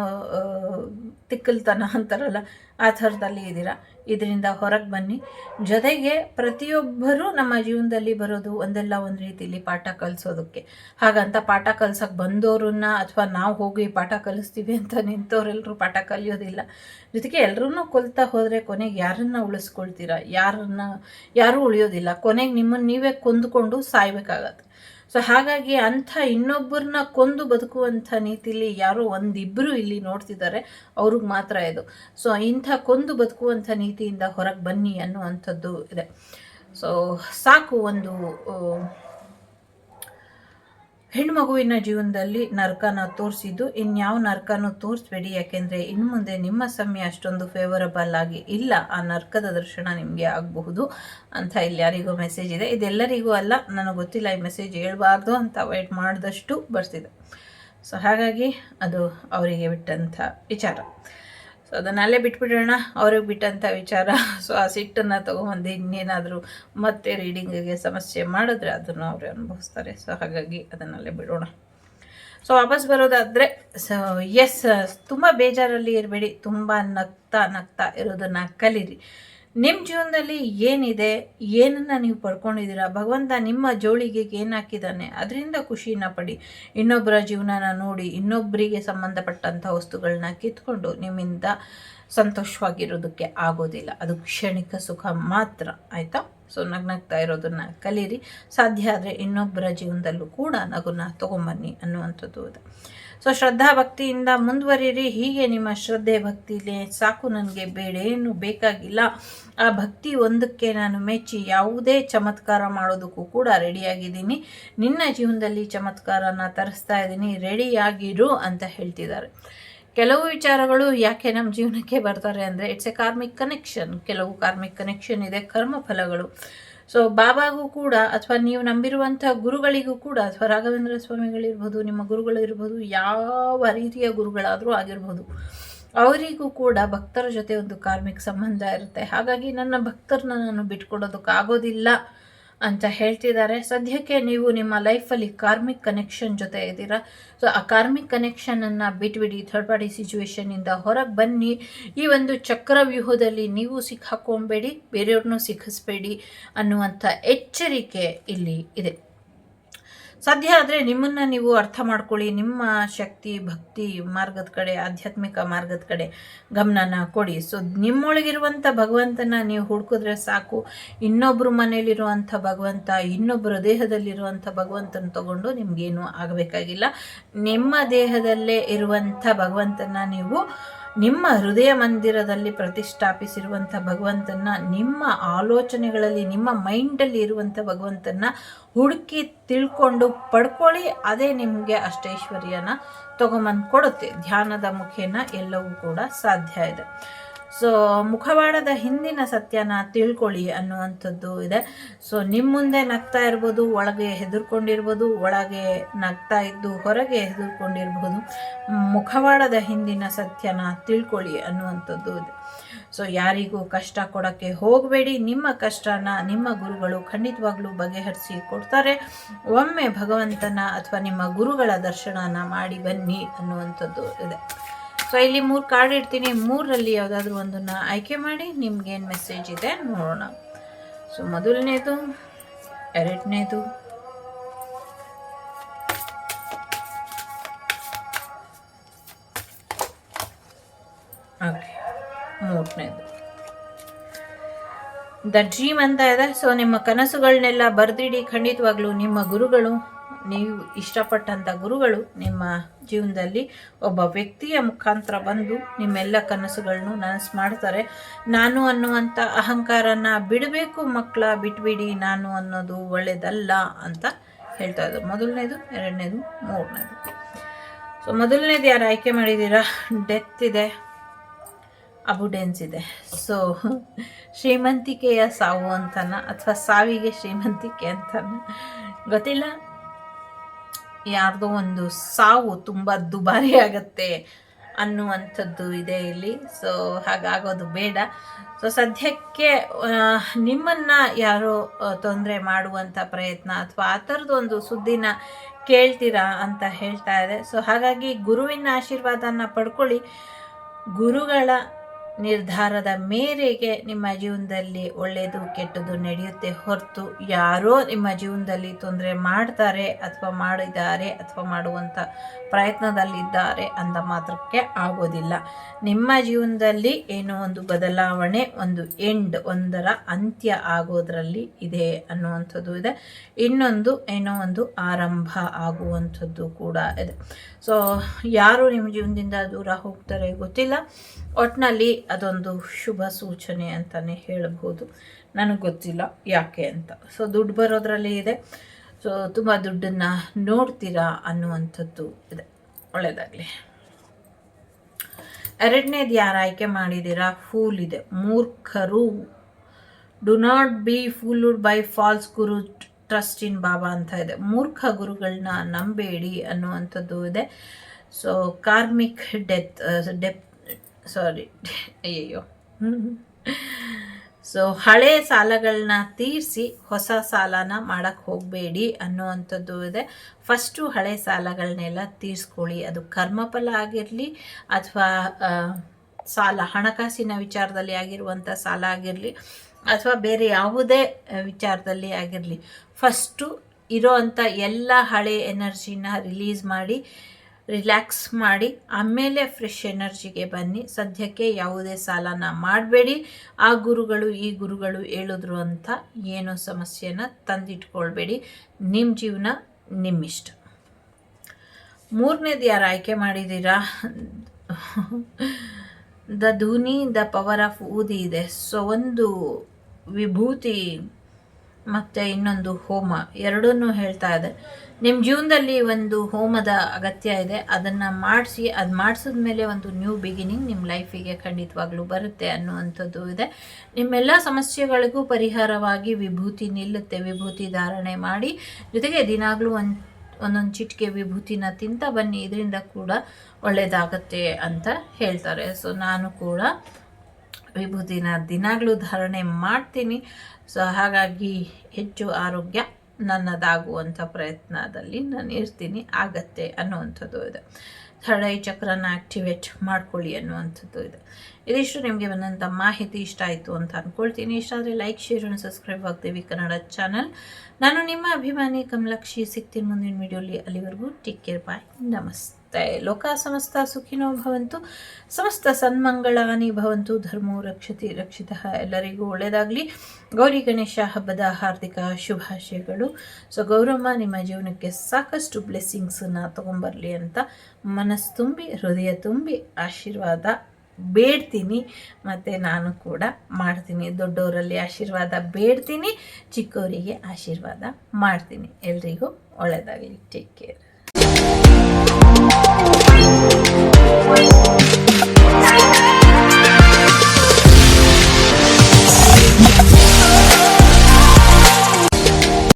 S1: ತಿಕ್ಕಲ್ತನ ಅಂತಾರಲ್ಲ, ಆ ಥರದಲ್ಲಿ ಇದ್ದೀರಾ ಇದರಿಂದ ಹೊರಗೆ ಬನ್ನಿ. ಜೊತೆಗೆ ಪ್ರತಿಯೊಬ್ಬರೂ ನಮ್ಮ ಜೀವನದಲ್ಲಿ ಬರೋದು ಒಂದಲ್ಲ ಒಂದು ರೀತಿಯಲ್ಲಿ ಪಾಠ ಕಲಿಸೋದಕ್ಕೆ. ಹಾಗಂತ ಪಾಠ ಕಲ್ಸಕ್ಕೆ ಬಂದೋರನ್ನ ಅಥವಾ ನಾವು ಹೋಗಿ ಪಾಠ ಕಲಿಸ್ತೀವಿ ಅಂತ ನಿಂತವರೆಲ್ಲರೂ ಪಾಠ ಕಲಿಯೋದಿಲ್ಲ. ಜೊತೆಗೆ ಎಲ್ಲರೂ ಕೊಲ್ತಾ ಹೋದರೆ ಕೊನೆಗೆ ಯಾರನ್ನ ಉಳಿಸ್ಕೊಳ್ತೀರಾ? ಯಾರನ್ನ, ಯಾರೂ ಉಳಿಯೋದಿಲ್ಲ. ಕೊನೆಗೆ ನಿಮ್ಮನ್ನು ನೀವೇ ಕೊಂದುಕೊಂಡು ಸಾಯ್ಬೇಕಾಗತ್ತೆ. ಸೊ ಹಾಗಾಗಿ ಅಂಥ ಇನ್ನೊಬ್ಬರನ್ನ ಕೊಂದು ಬದುಕುವಂಥ ನೀತಿಲಿ ಯಾರೋ ಒಂದಿಬ್ಬರು ಇಲ್ಲಿ ನೋಡ್ತಿದ್ದಾರೆ. ಅವ್ರಿಗೆ ಮಾತ್ರ ಇದು. ಸೊ ಇಂಥ ಕೊಂದು ಬದುಕುವಂಥ ನೀತಿಯಿಂದ ಹೊರಗೆ ಬನ್ನಿ ಅನ್ನುವಂಥದ್ದು ಇದೆ. ಸೊ ಸಾಕು ಒಂದು ಹೆಣ್ಮಗುವಿನ ಜೀವನದಲ್ಲಿ ನರಕನ ತೋರಿಸಿದ್ದು, ಇನ್ಯಾವ ನರ್ಕನೂ ತೋರಿಸ್ಬೇಡಿ, ಯಾಕೆಂದರೆ ಇನ್ನು ಮುಂದೆ ನಿಮ್ಮ ಸಮಯ ಅಷ್ಟೊಂದು ಫೇವರಬಲ್ ಆಗಿ ಇಲ್ಲ. ಆ ನರಕದ ದರ್ಶನ ನಿಮಗೆ ಆಗಬಹುದು ಅಂತ ಇಲ್ಲಿ ಯಾರಿಗೂ ಮೆಸೇಜ್ ಇದೆ. ಇದೆಲ್ಲರಿಗೂ ಅಲ್ಲ, ನನಗೆ ಗೊತ್ತಿಲ್ಲ ಈ ಮೆಸೇಜ್ ಹೇಳಬಾರ್ದು ಅಂತ ಅವಾಯ್ಡ್ ಮಾಡಿದಷ್ಟು ಬರ್ತಿದೆ. ಸೊ ಹಾಗಾಗಿ ಅದು ಅವರಿಗೆ ಬಿಟ್ಟಂಥ ವಿಚಾರ. ಸೊ ಅದನ್ನಲ್ಲೇ ಬಿಟ್ಬಿಡೋಣ. ಅವ್ರಿಗೆ ಬಿಟ್ಟಂಥ ವಿಚಾರ. ಸೊ ಆ ಸಿಟ್ಟನ್ನು ತೊಗೊಂಬಂದು ಇನ್ನೇನಾದರೂ ಮತ್ತೆ ರೀಡಿಂಗಿಗೆ ಸಮಸ್ಯೆ ಮಾಡಿದ್ರೆ ಅದನ್ನು ಅವರು ಅನುಭವಿಸ್ತಾರೆ. ಸೊ ಹಾಗಾಗಿ ಅದನ್ನಲ್ಲೇ ಬಿಡೋಣ. ಸೊ ವಾಪಸ್ ಬರೋದಾದರೆ ಸೊ ಎಸ್ ತುಂಬ ಬೇಜಾರಲ್ಲಿ ಇರಬೇಡಿ. ತುಂಬ ನಗ್ತಾ ನಗ್ತಾ ಇರೋದನ್ನು ಕಲೀರಿ. ನಿಮ್ಮ ಜೀವನದಲ್ಲಿ ಏನಿದೆ, ಏನನ್ನು ನೀವು ಪಡ್ಕೊಂಡಿದ್ದೀರಾ? ಭಗವಂತ ನಿಮ್ಮ ಜೋಳಿಗೆಗೆ ಏನು ಹಾಕಿದ್ದಾನೆ? ಅದರಿಂದ ಖುಷಿನ ಪಡಿ. ಇನ್ನೊಬ್ಬರ ಜೀವನನ ನೋಡಿ ಇನ್ನೊಬ್ಬರಿಗೆ ಸಂಬಂಧಪಟ್ಟಂಥ ವಸ್ತುಗಳನ್ನ ಕಿತ್ಕೊಂಡು ನಿಮ್ಮಿಂದ ಸಂತೋಷವಾಗಿರೋದಕ್ಕೆ ಆಗೋದಿಲ್ಲ. ಅದು ಕ್ಷಣಿಕ ಸುಖ ಮಾತ್ರ, ಆಯಿತಾ? ಸೊ ನಗ್ನಗ್ತಾ ಇರೋದನ್ನು ಕಲೀರಿ. ಸಾಧ್ಯ ಆದರೆ ಇನ್ನೊಬ್ಬರ ಜೀವನದಲ್ಲೂ ಕೂಡ ನಗುನ ತಗೊಂಬನ್ನಿ ಅನ್ನುವಂಥದ್ದು ಇದೆ ಸೊ ಶ್ರದ್ಧಾ ಭಕ್ತಿಯಿಂದ ಮುಂದುವರಿರಿ ಹೀಗೆ ನಿಮ್ಮ ಶ್ರದ್ಧೆ ಭಕ್ತಿಲೇ ಸಾಕು ನನಗೆ ಬೇಡ ಬೇಕಾಗಿಲ್ಲ. ಆ ಭಕ್ತಿ ಒಂದಕ್ಕೆ ನಾನು ಮೆಚ್ಚಿ ಯಾವುದೇ ಚಮತ್ಕಾರ ಮಾಡೋದಕ್ಕೂ ಕೂಡ ರೆಡಿಯಾಗಿದ್ದೀನಿ. ನಿನ್ನ ಜೀವನದಲ್ಲಿ ಚಮತ್ಕಾರನ ತರಿಸ್ತಾ ಇದ್ದೀನಿ. ರೆಡಿಯಾಗಿರು ಅಂತ ಹೇಳ್ತಿದ್ದಾರೆ. ಕೆಲವು ವಿಚಾರಗಳು ಯಾಕೆ ನಮ್ಮ ಜೀವನಕ್ಕೆ ಬರ್ತಾರೆ ಅಂದರೆ ಇಟ್ಸ್ ಎ ಕಾರ್ಮಿಕ್ ಕನೆಕ್ಷನ್ ಕೆಲವು ಕಾರ್ಮಿಕ್ ಕನೆಕ್ಷನ್ ಇದೆ ಕರ್ಮ ಫಲಗಳು ಸೊ ಬಾಬಾಗೂ ಕೂಡ ಅಥವಾ ನೀವು ನಂಬಿರುವಂಥ ಗುರುಗಳಿಗೂ ಕೂಡ ಅಥವಾ ರಾಘವೇಂದ್ರ ಸ್ವಾಮಿಗಳಿರ್ಬೋದು, ನಿಮ್ಮ ಗುರುಗಳಿರ್ಬೋದು, ಯಾವ ರೀತಿಯ ಗುರುಗಳಾದರೂ ಆಗಿರ್ಬೋದು, ಅವರಿಗೂ ಕೂಡ ಭಕ್ತರ ಜೊತೆ ಒಂದು ಕಾರ್ಮಿಕ ಸಂಬಂಧ ಇರುತ್ತೆ. ಹಾಗಾಗಿ ನನ್ನ ಭಕ್ತರನ್ನ ನಾನು ಬಿಟ್ಕೊಡೋದಕ್ಕಾಗೋದಿಲ್ಲ. ಅಂತ ಹೇಳ್ತಿದ್ದಾರೆ. ಸದ್ಯಕ್ಕೆ ನೀವು ನಿಮ್ಮ ಲೈಫಲ್ಲಿ ಕಾರ್ಮಿಕ್ ಕನೆಕ್ಷನ್ ಜೊತೆ ಇದ್ದೀರಾ? ಸೊ ಆ ಕಾರ್ಮಿಕ್ ಕನೆಕ್ಷನನ್ನು ಬಿಟ್ಬಿಡಿ. ಥರ್ಡ್ ಪಾರ್ಟಿ ಸಿಚುವೇಶನಿಂದ ಹೊರಗೆ ಬನ್ನಿ. ಈ ಒಂದು ಚಕ್ರವ್ಯೂಹದಲ್ಲಿ ನೀವು ಸಿಕ್ಕಾಕೊಂಬೇಡಿ, ಬೇರೆಯವ್ರನ್ನೂ ಸಿಕ್ಕಿಸ್ಬೇಡಿ ಅನ್ನುವಂಥ ಎಚ್ಚರಿಕೆ ಇಲ್ಲಿ ಇದೆ. ಸಾಧ್ಯ ಆದರೆ ನಿಮ್ಮನ್ನು ನೀವು ಅರ್ಥ ಮಾಡ್ಕೊಳ್ಳಿ. ನಿಮ್ಮ ಶಕ್ತಿ, ಭಕ್ತಿ ಮಾರ್ಗದ ಕಡೆ, ಆಧ್ಯಾತ್ಮಿಕ ಮಾರ್ಗದ ಕಡೆ ಗಮನನ ಕೊಡಿ. ಸೊ ನಿಮ್ಮೊಳಗಿರುವಂಥ ಭಗವಂತನ ನೀವು ಹುಡುಕಿದ್ರೆ ಸಾಕು. ಇನ್ನೊಬ್ಬರು ಮನೇಲಿರುವಂಥ ಭಗವಂತ ಇನ್ನೊಬ್ಬರ ದೇಹದಲ್ಲಿರುವಂಥ ಭಗವಂತನ ತಗೊಂಡು ನಿಮಗೇನು ಆಗಬೇಕಾಗಿಲ್ಲ. ನಿಮ್ಮ ದೇಹದಲ್ಲೇ ಇರುವಂಥ ಭಗವಂತನ ನೀವು ನಿಮ್ಮ ಹೃದಯ ಮಂದಿರದಲ್ಲಿ ಪ್ರತಿಷ್ಠಾಪಿಸಿರುವಂಥ ಭಗವಂತನ ನಿಮ್ಮ ಆಲೋಚನೆಗಳಲ್ಲಿ, ನಿಮ್ಮ ಮೈಂಡಲ್ಲಿ ಇರುವಂಥ ಭಗವಂತನ ಹುಡುಕಿ ತಿಳ್ಕೊಂಡು ಪಡ್ಕೊಳ್ಳಿ. ಅದೇ ನಿಮಗೆ ಅಷ್ಟೈಶ್ವರ್ಯನ ತಗೊಂಬಂದು ಕೊಡುತ್ತೆ. ಧ್ಯಾನದ ಮುಖೇನ ಎಲ್ಲವೂ ಕೂಡ ಸಾಧ್ಯ ಇದೆ. ಸೊ ಮುಖವಾಡದ ಹಿಂದಿನ ಸತ್ಯನ ತಿಳ್ಕೊಳ್ಳಿ ಅನ್ನುವಂಥದ್ದು ಇದೆ. ಸೊ ನಿಮ್ಮ ಮುಂದೆ ನಗ್ತಾ ಇರ್ಬೋದು, ಒಳಗೆ ಹೆದರ್ಕೊಂಡಿರ್ಬೋದು, ಒಳಗೆ ನಗ್ತಾ ಇದ್ದು ಹೊರಗೆ ಹೆದರ್ಕೊಂಡಿರ್ಬೋದು, ಮುಖವಾಡದ ಹಿಂದಿನ ಸತ್ಯನ ತಿಳ್ಕೊಳ್ಳಿ ಅನ್ನುವಂಥದ್ದು ಇದೆ. ಸೊ ಯಾರಿಗೂ ಕಷ್ಟ ಕೊಡೋಕ್ಕೆ ಹೋಗಬೇಡಿ. ನಿಮ್ಮ ಕಷ್ಟನ ನಿಮ್ಮ ಗುರುಗಳು ಖಂಡಿತವಾಗ್ಲೂ ಬಗೆಹರಿಸಿ ಕೊಡ್ತಾರೆ. ಒಮ್ಮೆ ಭಗವಂತನ ಅಥವಾ ನಿಮ್ಮ ಗುರುಗಳ ದರ್ಶನನ ಮಾಡಿ ಬನ್ನಿ ಅನ್ನುವಂಥದ್ದು ಇದೆ. ಸೊ ಇಲ್ಲಿ ಮೂರು ಕಾರ್ಡ್ ಇಡ್ತೀನಿ. ಮೂರರಲ್ಲಿ ಯಾವುದಾದ್ರೂ ಒಂದನ್ನು ಆಯ್ಕೆ ಮಾಡಿ ನಿಮ್ಗೇನು ಮೆಸೇಜ್ ಇದೆ ನೋಡೋಣ. ಸೊ ಮೊದಲನೇದು, ಎರಡನೇದು. ಓಕೆ ಮೂರನೇದು. ದ ಡ್ರೀಮ್ ಅಂತ ಇದೆ. ಸೊ ನಿಮ್ಮ ಕನಸುಗಳನ್ನೆಲ್ಲ ಬರೆದಿಡಿ. ಖಂಡಿತವಾಗ್ಲೂ ನಿಮ್ಮ ಗುರುಗಳು ನೀವು ಇಷ್ಟಪಟ್ಟಂಥ ಗುರುಗಳು ನಿಮ್ಮ ಜೀವನದಲ್ಲಿ ಒಬ್ಬ ವ್ಯಕ್ತಿಯ ಮುಖಾಂತರ ಬಂದು ನಿಮ್ಮೆಲ್ಲ ಕನಸುಗಳನ್ನು ನನಸು ಮಾಡ್ತಾರೆ. ನಾನು ಅನ್ನುವಂಥ ಅಹಂಕಾರನ ಬಿಡಬೇಕು ಮಕ್ಕಳ ಬಿಟ್ಬಿಡಿ, ನಾನು ಅನ್ನೋದು ಒಳ್ಳೆಯದಲ್ಲ ಅಂತ ಹೇಳ್ತಾ ಇದ್ದರು ಮೊದಲನೇದು, ಎರಡನೇದು, ಮೂರನೇದು. ಸೊ ಮೊದಲನೇದು ಯಾರು ಆಯ್ಕೆ ಮಾಡಿದ್ದೀರಾ? ಡೆತ್ ಇದೆ ಅಬುಡೆನ್ಸ್ ಇದೆ. ಸೊ ಶ್ರೀಮಂತಿಕೆಯ ಸಾವು ಅಂತಾನ? ಅಥವಾ ಸಾವಿಗೆ ಶ್ರೀಮಂತಿಕೆ ಅಂತಾನ? ಗೊತ್ತಿಲ್ಲ. ಯಾರ್ದೋ ಒಂದು ಸಾವು ತುಂಬ ದುಬಾರಿ ಆಗತ್ತೆ ಅನ್ನುವಂಥದ್ದು ಇದೆ ಇಲ್ಲಿ. ಸೊ ಹಾಗಾಗೋದು ಬೇಡ. ಸೊ ಸದ್ಯಕ್ಕೆ ನಿಮ್ಮನ್ನು ಯಾರೋ ತೊಂದರೆ ಮಾಡುವಂಥ ಪ್ರಯತ್ನ ಅಥವಾ ಆ ಥರದ್ದು ಒಂದು ಸುದ್ದಿನ ಕೇಳ್ತೀರಾ ಅಂತ ಹೇಳ್ತಾ ಇದೆ. ಸೊ ಹಾಗಾಗಿ ಗುರುವಿನ ಆಶೀರ್ವಾದನ ಪಡ್ಕೊಳ್ಳಿ. ಗುರುಗಳ ನಿರ್ಧಾರದ ಮೇರೆಗೆ ನಿಮ್ಮ ಜೀವನದಲ್ಲಿ ಒಳ್ಳೆಯದು ಕೆಟ್ಟದ್ದು ನಡೆಯುತ್ತೆ ಹೊರತು ಯಾರೋ ನಿಮ್ಮ ಜೀವನದಲ್ಲಿ ತೊಂದರೆ ಮಾಡ್ತಾರೆ ಅಥವಾ ಮಾಡಿದ್ದಾರೆ ಅಥವಾ ಮಾಡುವಂಥ ಪ್ರಯತ್ನದಲ್ಲಿದ್ದಾರೆ ಅಂದ ಮಾತ್ರಕ್ಕೆ ಆಗೋದಿಲ್ಲ. ನಿಮ್ಮ ಜೀವನದಲ್ಲಿ ಏನೋ ಒಂದು ಬದಲಾವಣೆ, ಒಂದು ಎಂಡ್ ಒಂದರ ಅಂತ್ಯ ಆಗೋದ್ರಲ್ಲಿ ಇದೆ ಅನ್ನುವಂಥದ್ದು ಇದೆ. ಇನ್ನೊಂದು ಏನೋ ಒಂದು ಆರಂಭ ಆಗುವಂಥದ್ದು ಕೂಡ ಇದೆ. ಸೊ ಯಾರು ನಿಮ್ಮ ಜೀವನದಿಂದ ದೂರ ಹೋಗ್ತಾರೆ ಗೊತ್ತಿಲ್ಲ. ಒಟ್ಟಿನಲ್ಲಿ ಅದೊಂದು ಶುಭ ಸೂಚನೆ ಅಂತಲೇ ಹೇಳಬಹುದು ನನಗೆ ಗೊತ್ತಿಲ್ಲ ಯಾಕೆ ಅಂತ. ಸೊ ದುಡ್ಡು ಬರೋದ್ರಲ್ಲಿ ಇದೆ. ಸೊ ತುಂಬ ದುಡ್ಡನ್ನು ನೋಡ್ತೀರಾ ಅನ್ನುವಂಥದ್ದು ಇದೆ. ಒಳ್ಳೆಯದಾಗಲಿ ಎರಡನೇದು ಯಾರು ಆಯ್ಕೆ ಮಾಡಿದ್ದೀರಾ? ಫೂಲ್ ಇದೆ ಮೂರ್ಖರು. Do not be fooled by false guru trust in baba ಅಂತ ಇದೆ. ಮೂರ್ಖ ಗುರುಗಳನ್ನ ನಂಬೇಡಿ ಅನ್ನುವಂಥದ್ದು ಇದೆ. So karmic death debt sorry ಅಯ್ಯಯ್ಯೋ. ಸೊ ಹಳೆ ಸಾಲಗಳನ್ನ ತೀರಿಸಿ ಹೊಸ ಸಾಲನ ಮಾಡಕ್ಕೆ ಹೋಗಬೇಡಿ ಅನ್ನುವಂಥದ್ದು ಇದೆ. ಫಸ್ಟು ಹಳೆ ಸಾಲಗಳನ್ನೆಲ್ಲ ತೀರಿಸ್ಕೊಳ್ಳಿ. ಅದು ಕರ್ಮಫಲ ಆಗಿರಲಿ ಅಥವಾ ಸಾಲ, ಹಣಕಾಸಿನ ವಿಚಾರದಲ್ಲಿ ಆಗಿರುವಂಥ ಸಾಲ ಆಗಿರಲಿ ಅಥವಾ ಬೇರೆ ಯಾವುದೇ ವಿಚಾರದಲ್ಲಿ ಆಗಿರಲಿ. ಫಸ್ಟು ಇರೋ ಅಂಥ ಎಲ್ಲ ಹಳೆ ಎನರ್ಜಿನ ರಿಲೀಸ್ ಮಾಡಿ ರಿಲ್ಯಾಕ್ಸ್ ಮಾಡಿ, ಆಮೇಲೆ ಫ್ರೆಶ್ ಎನರ್ಜಿಗೆ ಬನ್ನಿ. ಸದ್ಯಕ್ಕೆ ಯಾವುದೇ ಸಾಲನ ಮಾಡಬೇಡಿ. ಆ ಗುರುಗಳು, ಈ ಗುರುಗಳು ಹೇಳಿದ್ರು ಅಂತ ಏನೋ ಸಮಸ್ಯೆನ ತಂದಿಟ್ಕೊಳ್ಬೇಡಿ. ನಿಮ್ಮ ಜೀವನ, ನಿಮ್ಮಿಷ್ಟ. ಮೂರನೇದು ಯಾರು ಆಯ್ಕೆ ಮಾಡಿದ್ದೀರಾ the dhuni, the power of ಊದಿ ಇದೆ. ಸೊ, ಒಂದು ವಿಭೂತಿ ಮತ್ತು ಇನ್ನೊಂದು ಹೋಮ, ಎರಡನ್ನೂ ಹೇಳ್ತಾ ಇದೆ. ನಿಮ್ಮ ಜೀವನದಲ್ಲಿ ಒಂದು ಹೋಮದ ಅಗತ್ಯ ಇದೆ. ಅದನ್ನು ಮಾಡಿಸಿ, ಅದು ಮಾಡಿಸಿದ ಮೇಲೆ ಒಂದು ನ್ಯೂ ಬಿಗಿನಿಂಗ್ ನಿಮ್ಮ ಲೈಫಿಗೆ ಖಂಡಿತವಾಗ್ಲೂ ಬರುತ್ತೆ ಅನ್ನುವಂಥದ್ದು ಇದೆ. ನಿಮ್ಮೆಲ್ಲ ಸಮಸ್ಯೆಗಳಿಗೂ ಪರಿಹಾರವಾಗಿ ವಿಭೂತಿ ನಿಲ್ಲುತ್ತೆ. ವಿಭೂತಿ ಧಾರಣೆ ಮಾಡಿ, ಜೊತೆಗೆ ದಿನಾಗಲೂ ಒಂದು, ಒಂದೊಂದು ಚಿಟಿಕೆ ವಿಭೂತಿನ ತಿಂತ ಬನ್ನಿ. ಇದರಿಂದ ಕೂಡ ಒಳ್ಳೆಯದಾಗತ್ತೆ ಅಂತ ಹೇಳ್ತಾರೆ. ಸೊ ನಾನು ಕೂಡ ವಿಭೂತಿನ ದಿನಾಗಲೂ ಧಾರಣೆ ಮಾಡ್ತೀನಿ. ಸೊ ಹಾಗಾಗಿ ಹೆಚ್ಚು ಆರೋಗ್ಯ ನನ್ನದಾಗುವಂಥ ಪ್ರಯತ್ನದಲ್ಲಿ ನಾನು ಇರ್ತೀನಿ. ಆಗತ್ತೆ ಅನ್ನುವಂಥದ್ದು ಇದೆ. ಥರ್ಡ್ ಐ ಚಕ್ರನ ಆ್ಯಕ್ಟಿವೇಟ್ ಮಾಡ್ಕೊಳ್ಳಿ ಅನ್ನುವಂಥದ್ದು ಇದೆ. ಇದಿಷ್ಟು ನಿಮಗೆ ಬಂದಂಥ ಮಾಹಿತಿ ಇಷ್ಟ ಆಯಿತು ಅಂತ ಅಂದ್ಕೊಳ್ತೀನಿ ಇಷ್ಟ ಆದರೆ ಲೈಕ್ ಶೇರ್ ಅಂಡ್ ಸಬ್ಸ್ಕ್ರೈಬ್ ಆಗ್ತೀವಿ ಕನ್ನಡ ಚಾನಲ್ ನಾನು ನಿಮ್ಮ ಅಭಿಮಾನಿ ಕಮಲಾಕ್ಷಿ. ಸಿಗ್ತೀನಿ ಮುಂದಿನ ವಿಡಿಯೋಲಿ ಅಲ್ಲಿವರೆಗೂ ಟೇಕ್ ಕೇರ್ ಬಾಯ್ ನಮಸ್ತೆ. ಲೋಕ ಸಮಸ್ತ ಸುಖಿನೋ ಭವಂತು, ಸಮಸ್ತ ಸನ್ಮಂಗಳಾನಿ ಭವಂತು, ಧರ್ಮೋ ರಕ್ಷತಿ ರಕ್ಷಿತ ಎಲ್ಲರಿಗೂ ಒಳ್ಳೆಯದಾಗಲಿ. ಗೌರಿ ಗಣೇಶ ಹಬ್ಬದ ಹಾರ್ದಿಕ ಶುಭಾಶಯಗಳು. ಸೊ, ಗೌರಮ್ಮ, ನಿಮ್ಮ ಜೀವನಕ್ಕೆ ಸಾಕಷ್ಟು ಬ್ಲೆಸ್ಸಿಂಗ್ಸನ್ನು ತೊಗೊಂಬರಲಿ ಅಂತ ಮನಸ್ಸು ತುಂಬಿ, ಹೃದಯ ತುಂಬಿ ಆಶೀರ್ವಾದ ಬೇಡ್ತೀನಿ. ಮತ್ತು ನಾನು ಕೂಡ ಮಾಡ್ತೀನಿ. ದೊಡ್ಡವರಲ್ಲಿ ಆಶೀರ್ವಾದ ಬೇಡ್ತೀನಿ, ಚಿಕ್ಕವರಿಗೆ ಆಶೀರ್ವಾದ ಮಾಡ್ತೀನಿ. ಎಲ್ರಿಗೂ ಒಳ್ಳೆಯದಾಗಲಿ. Take care Wait.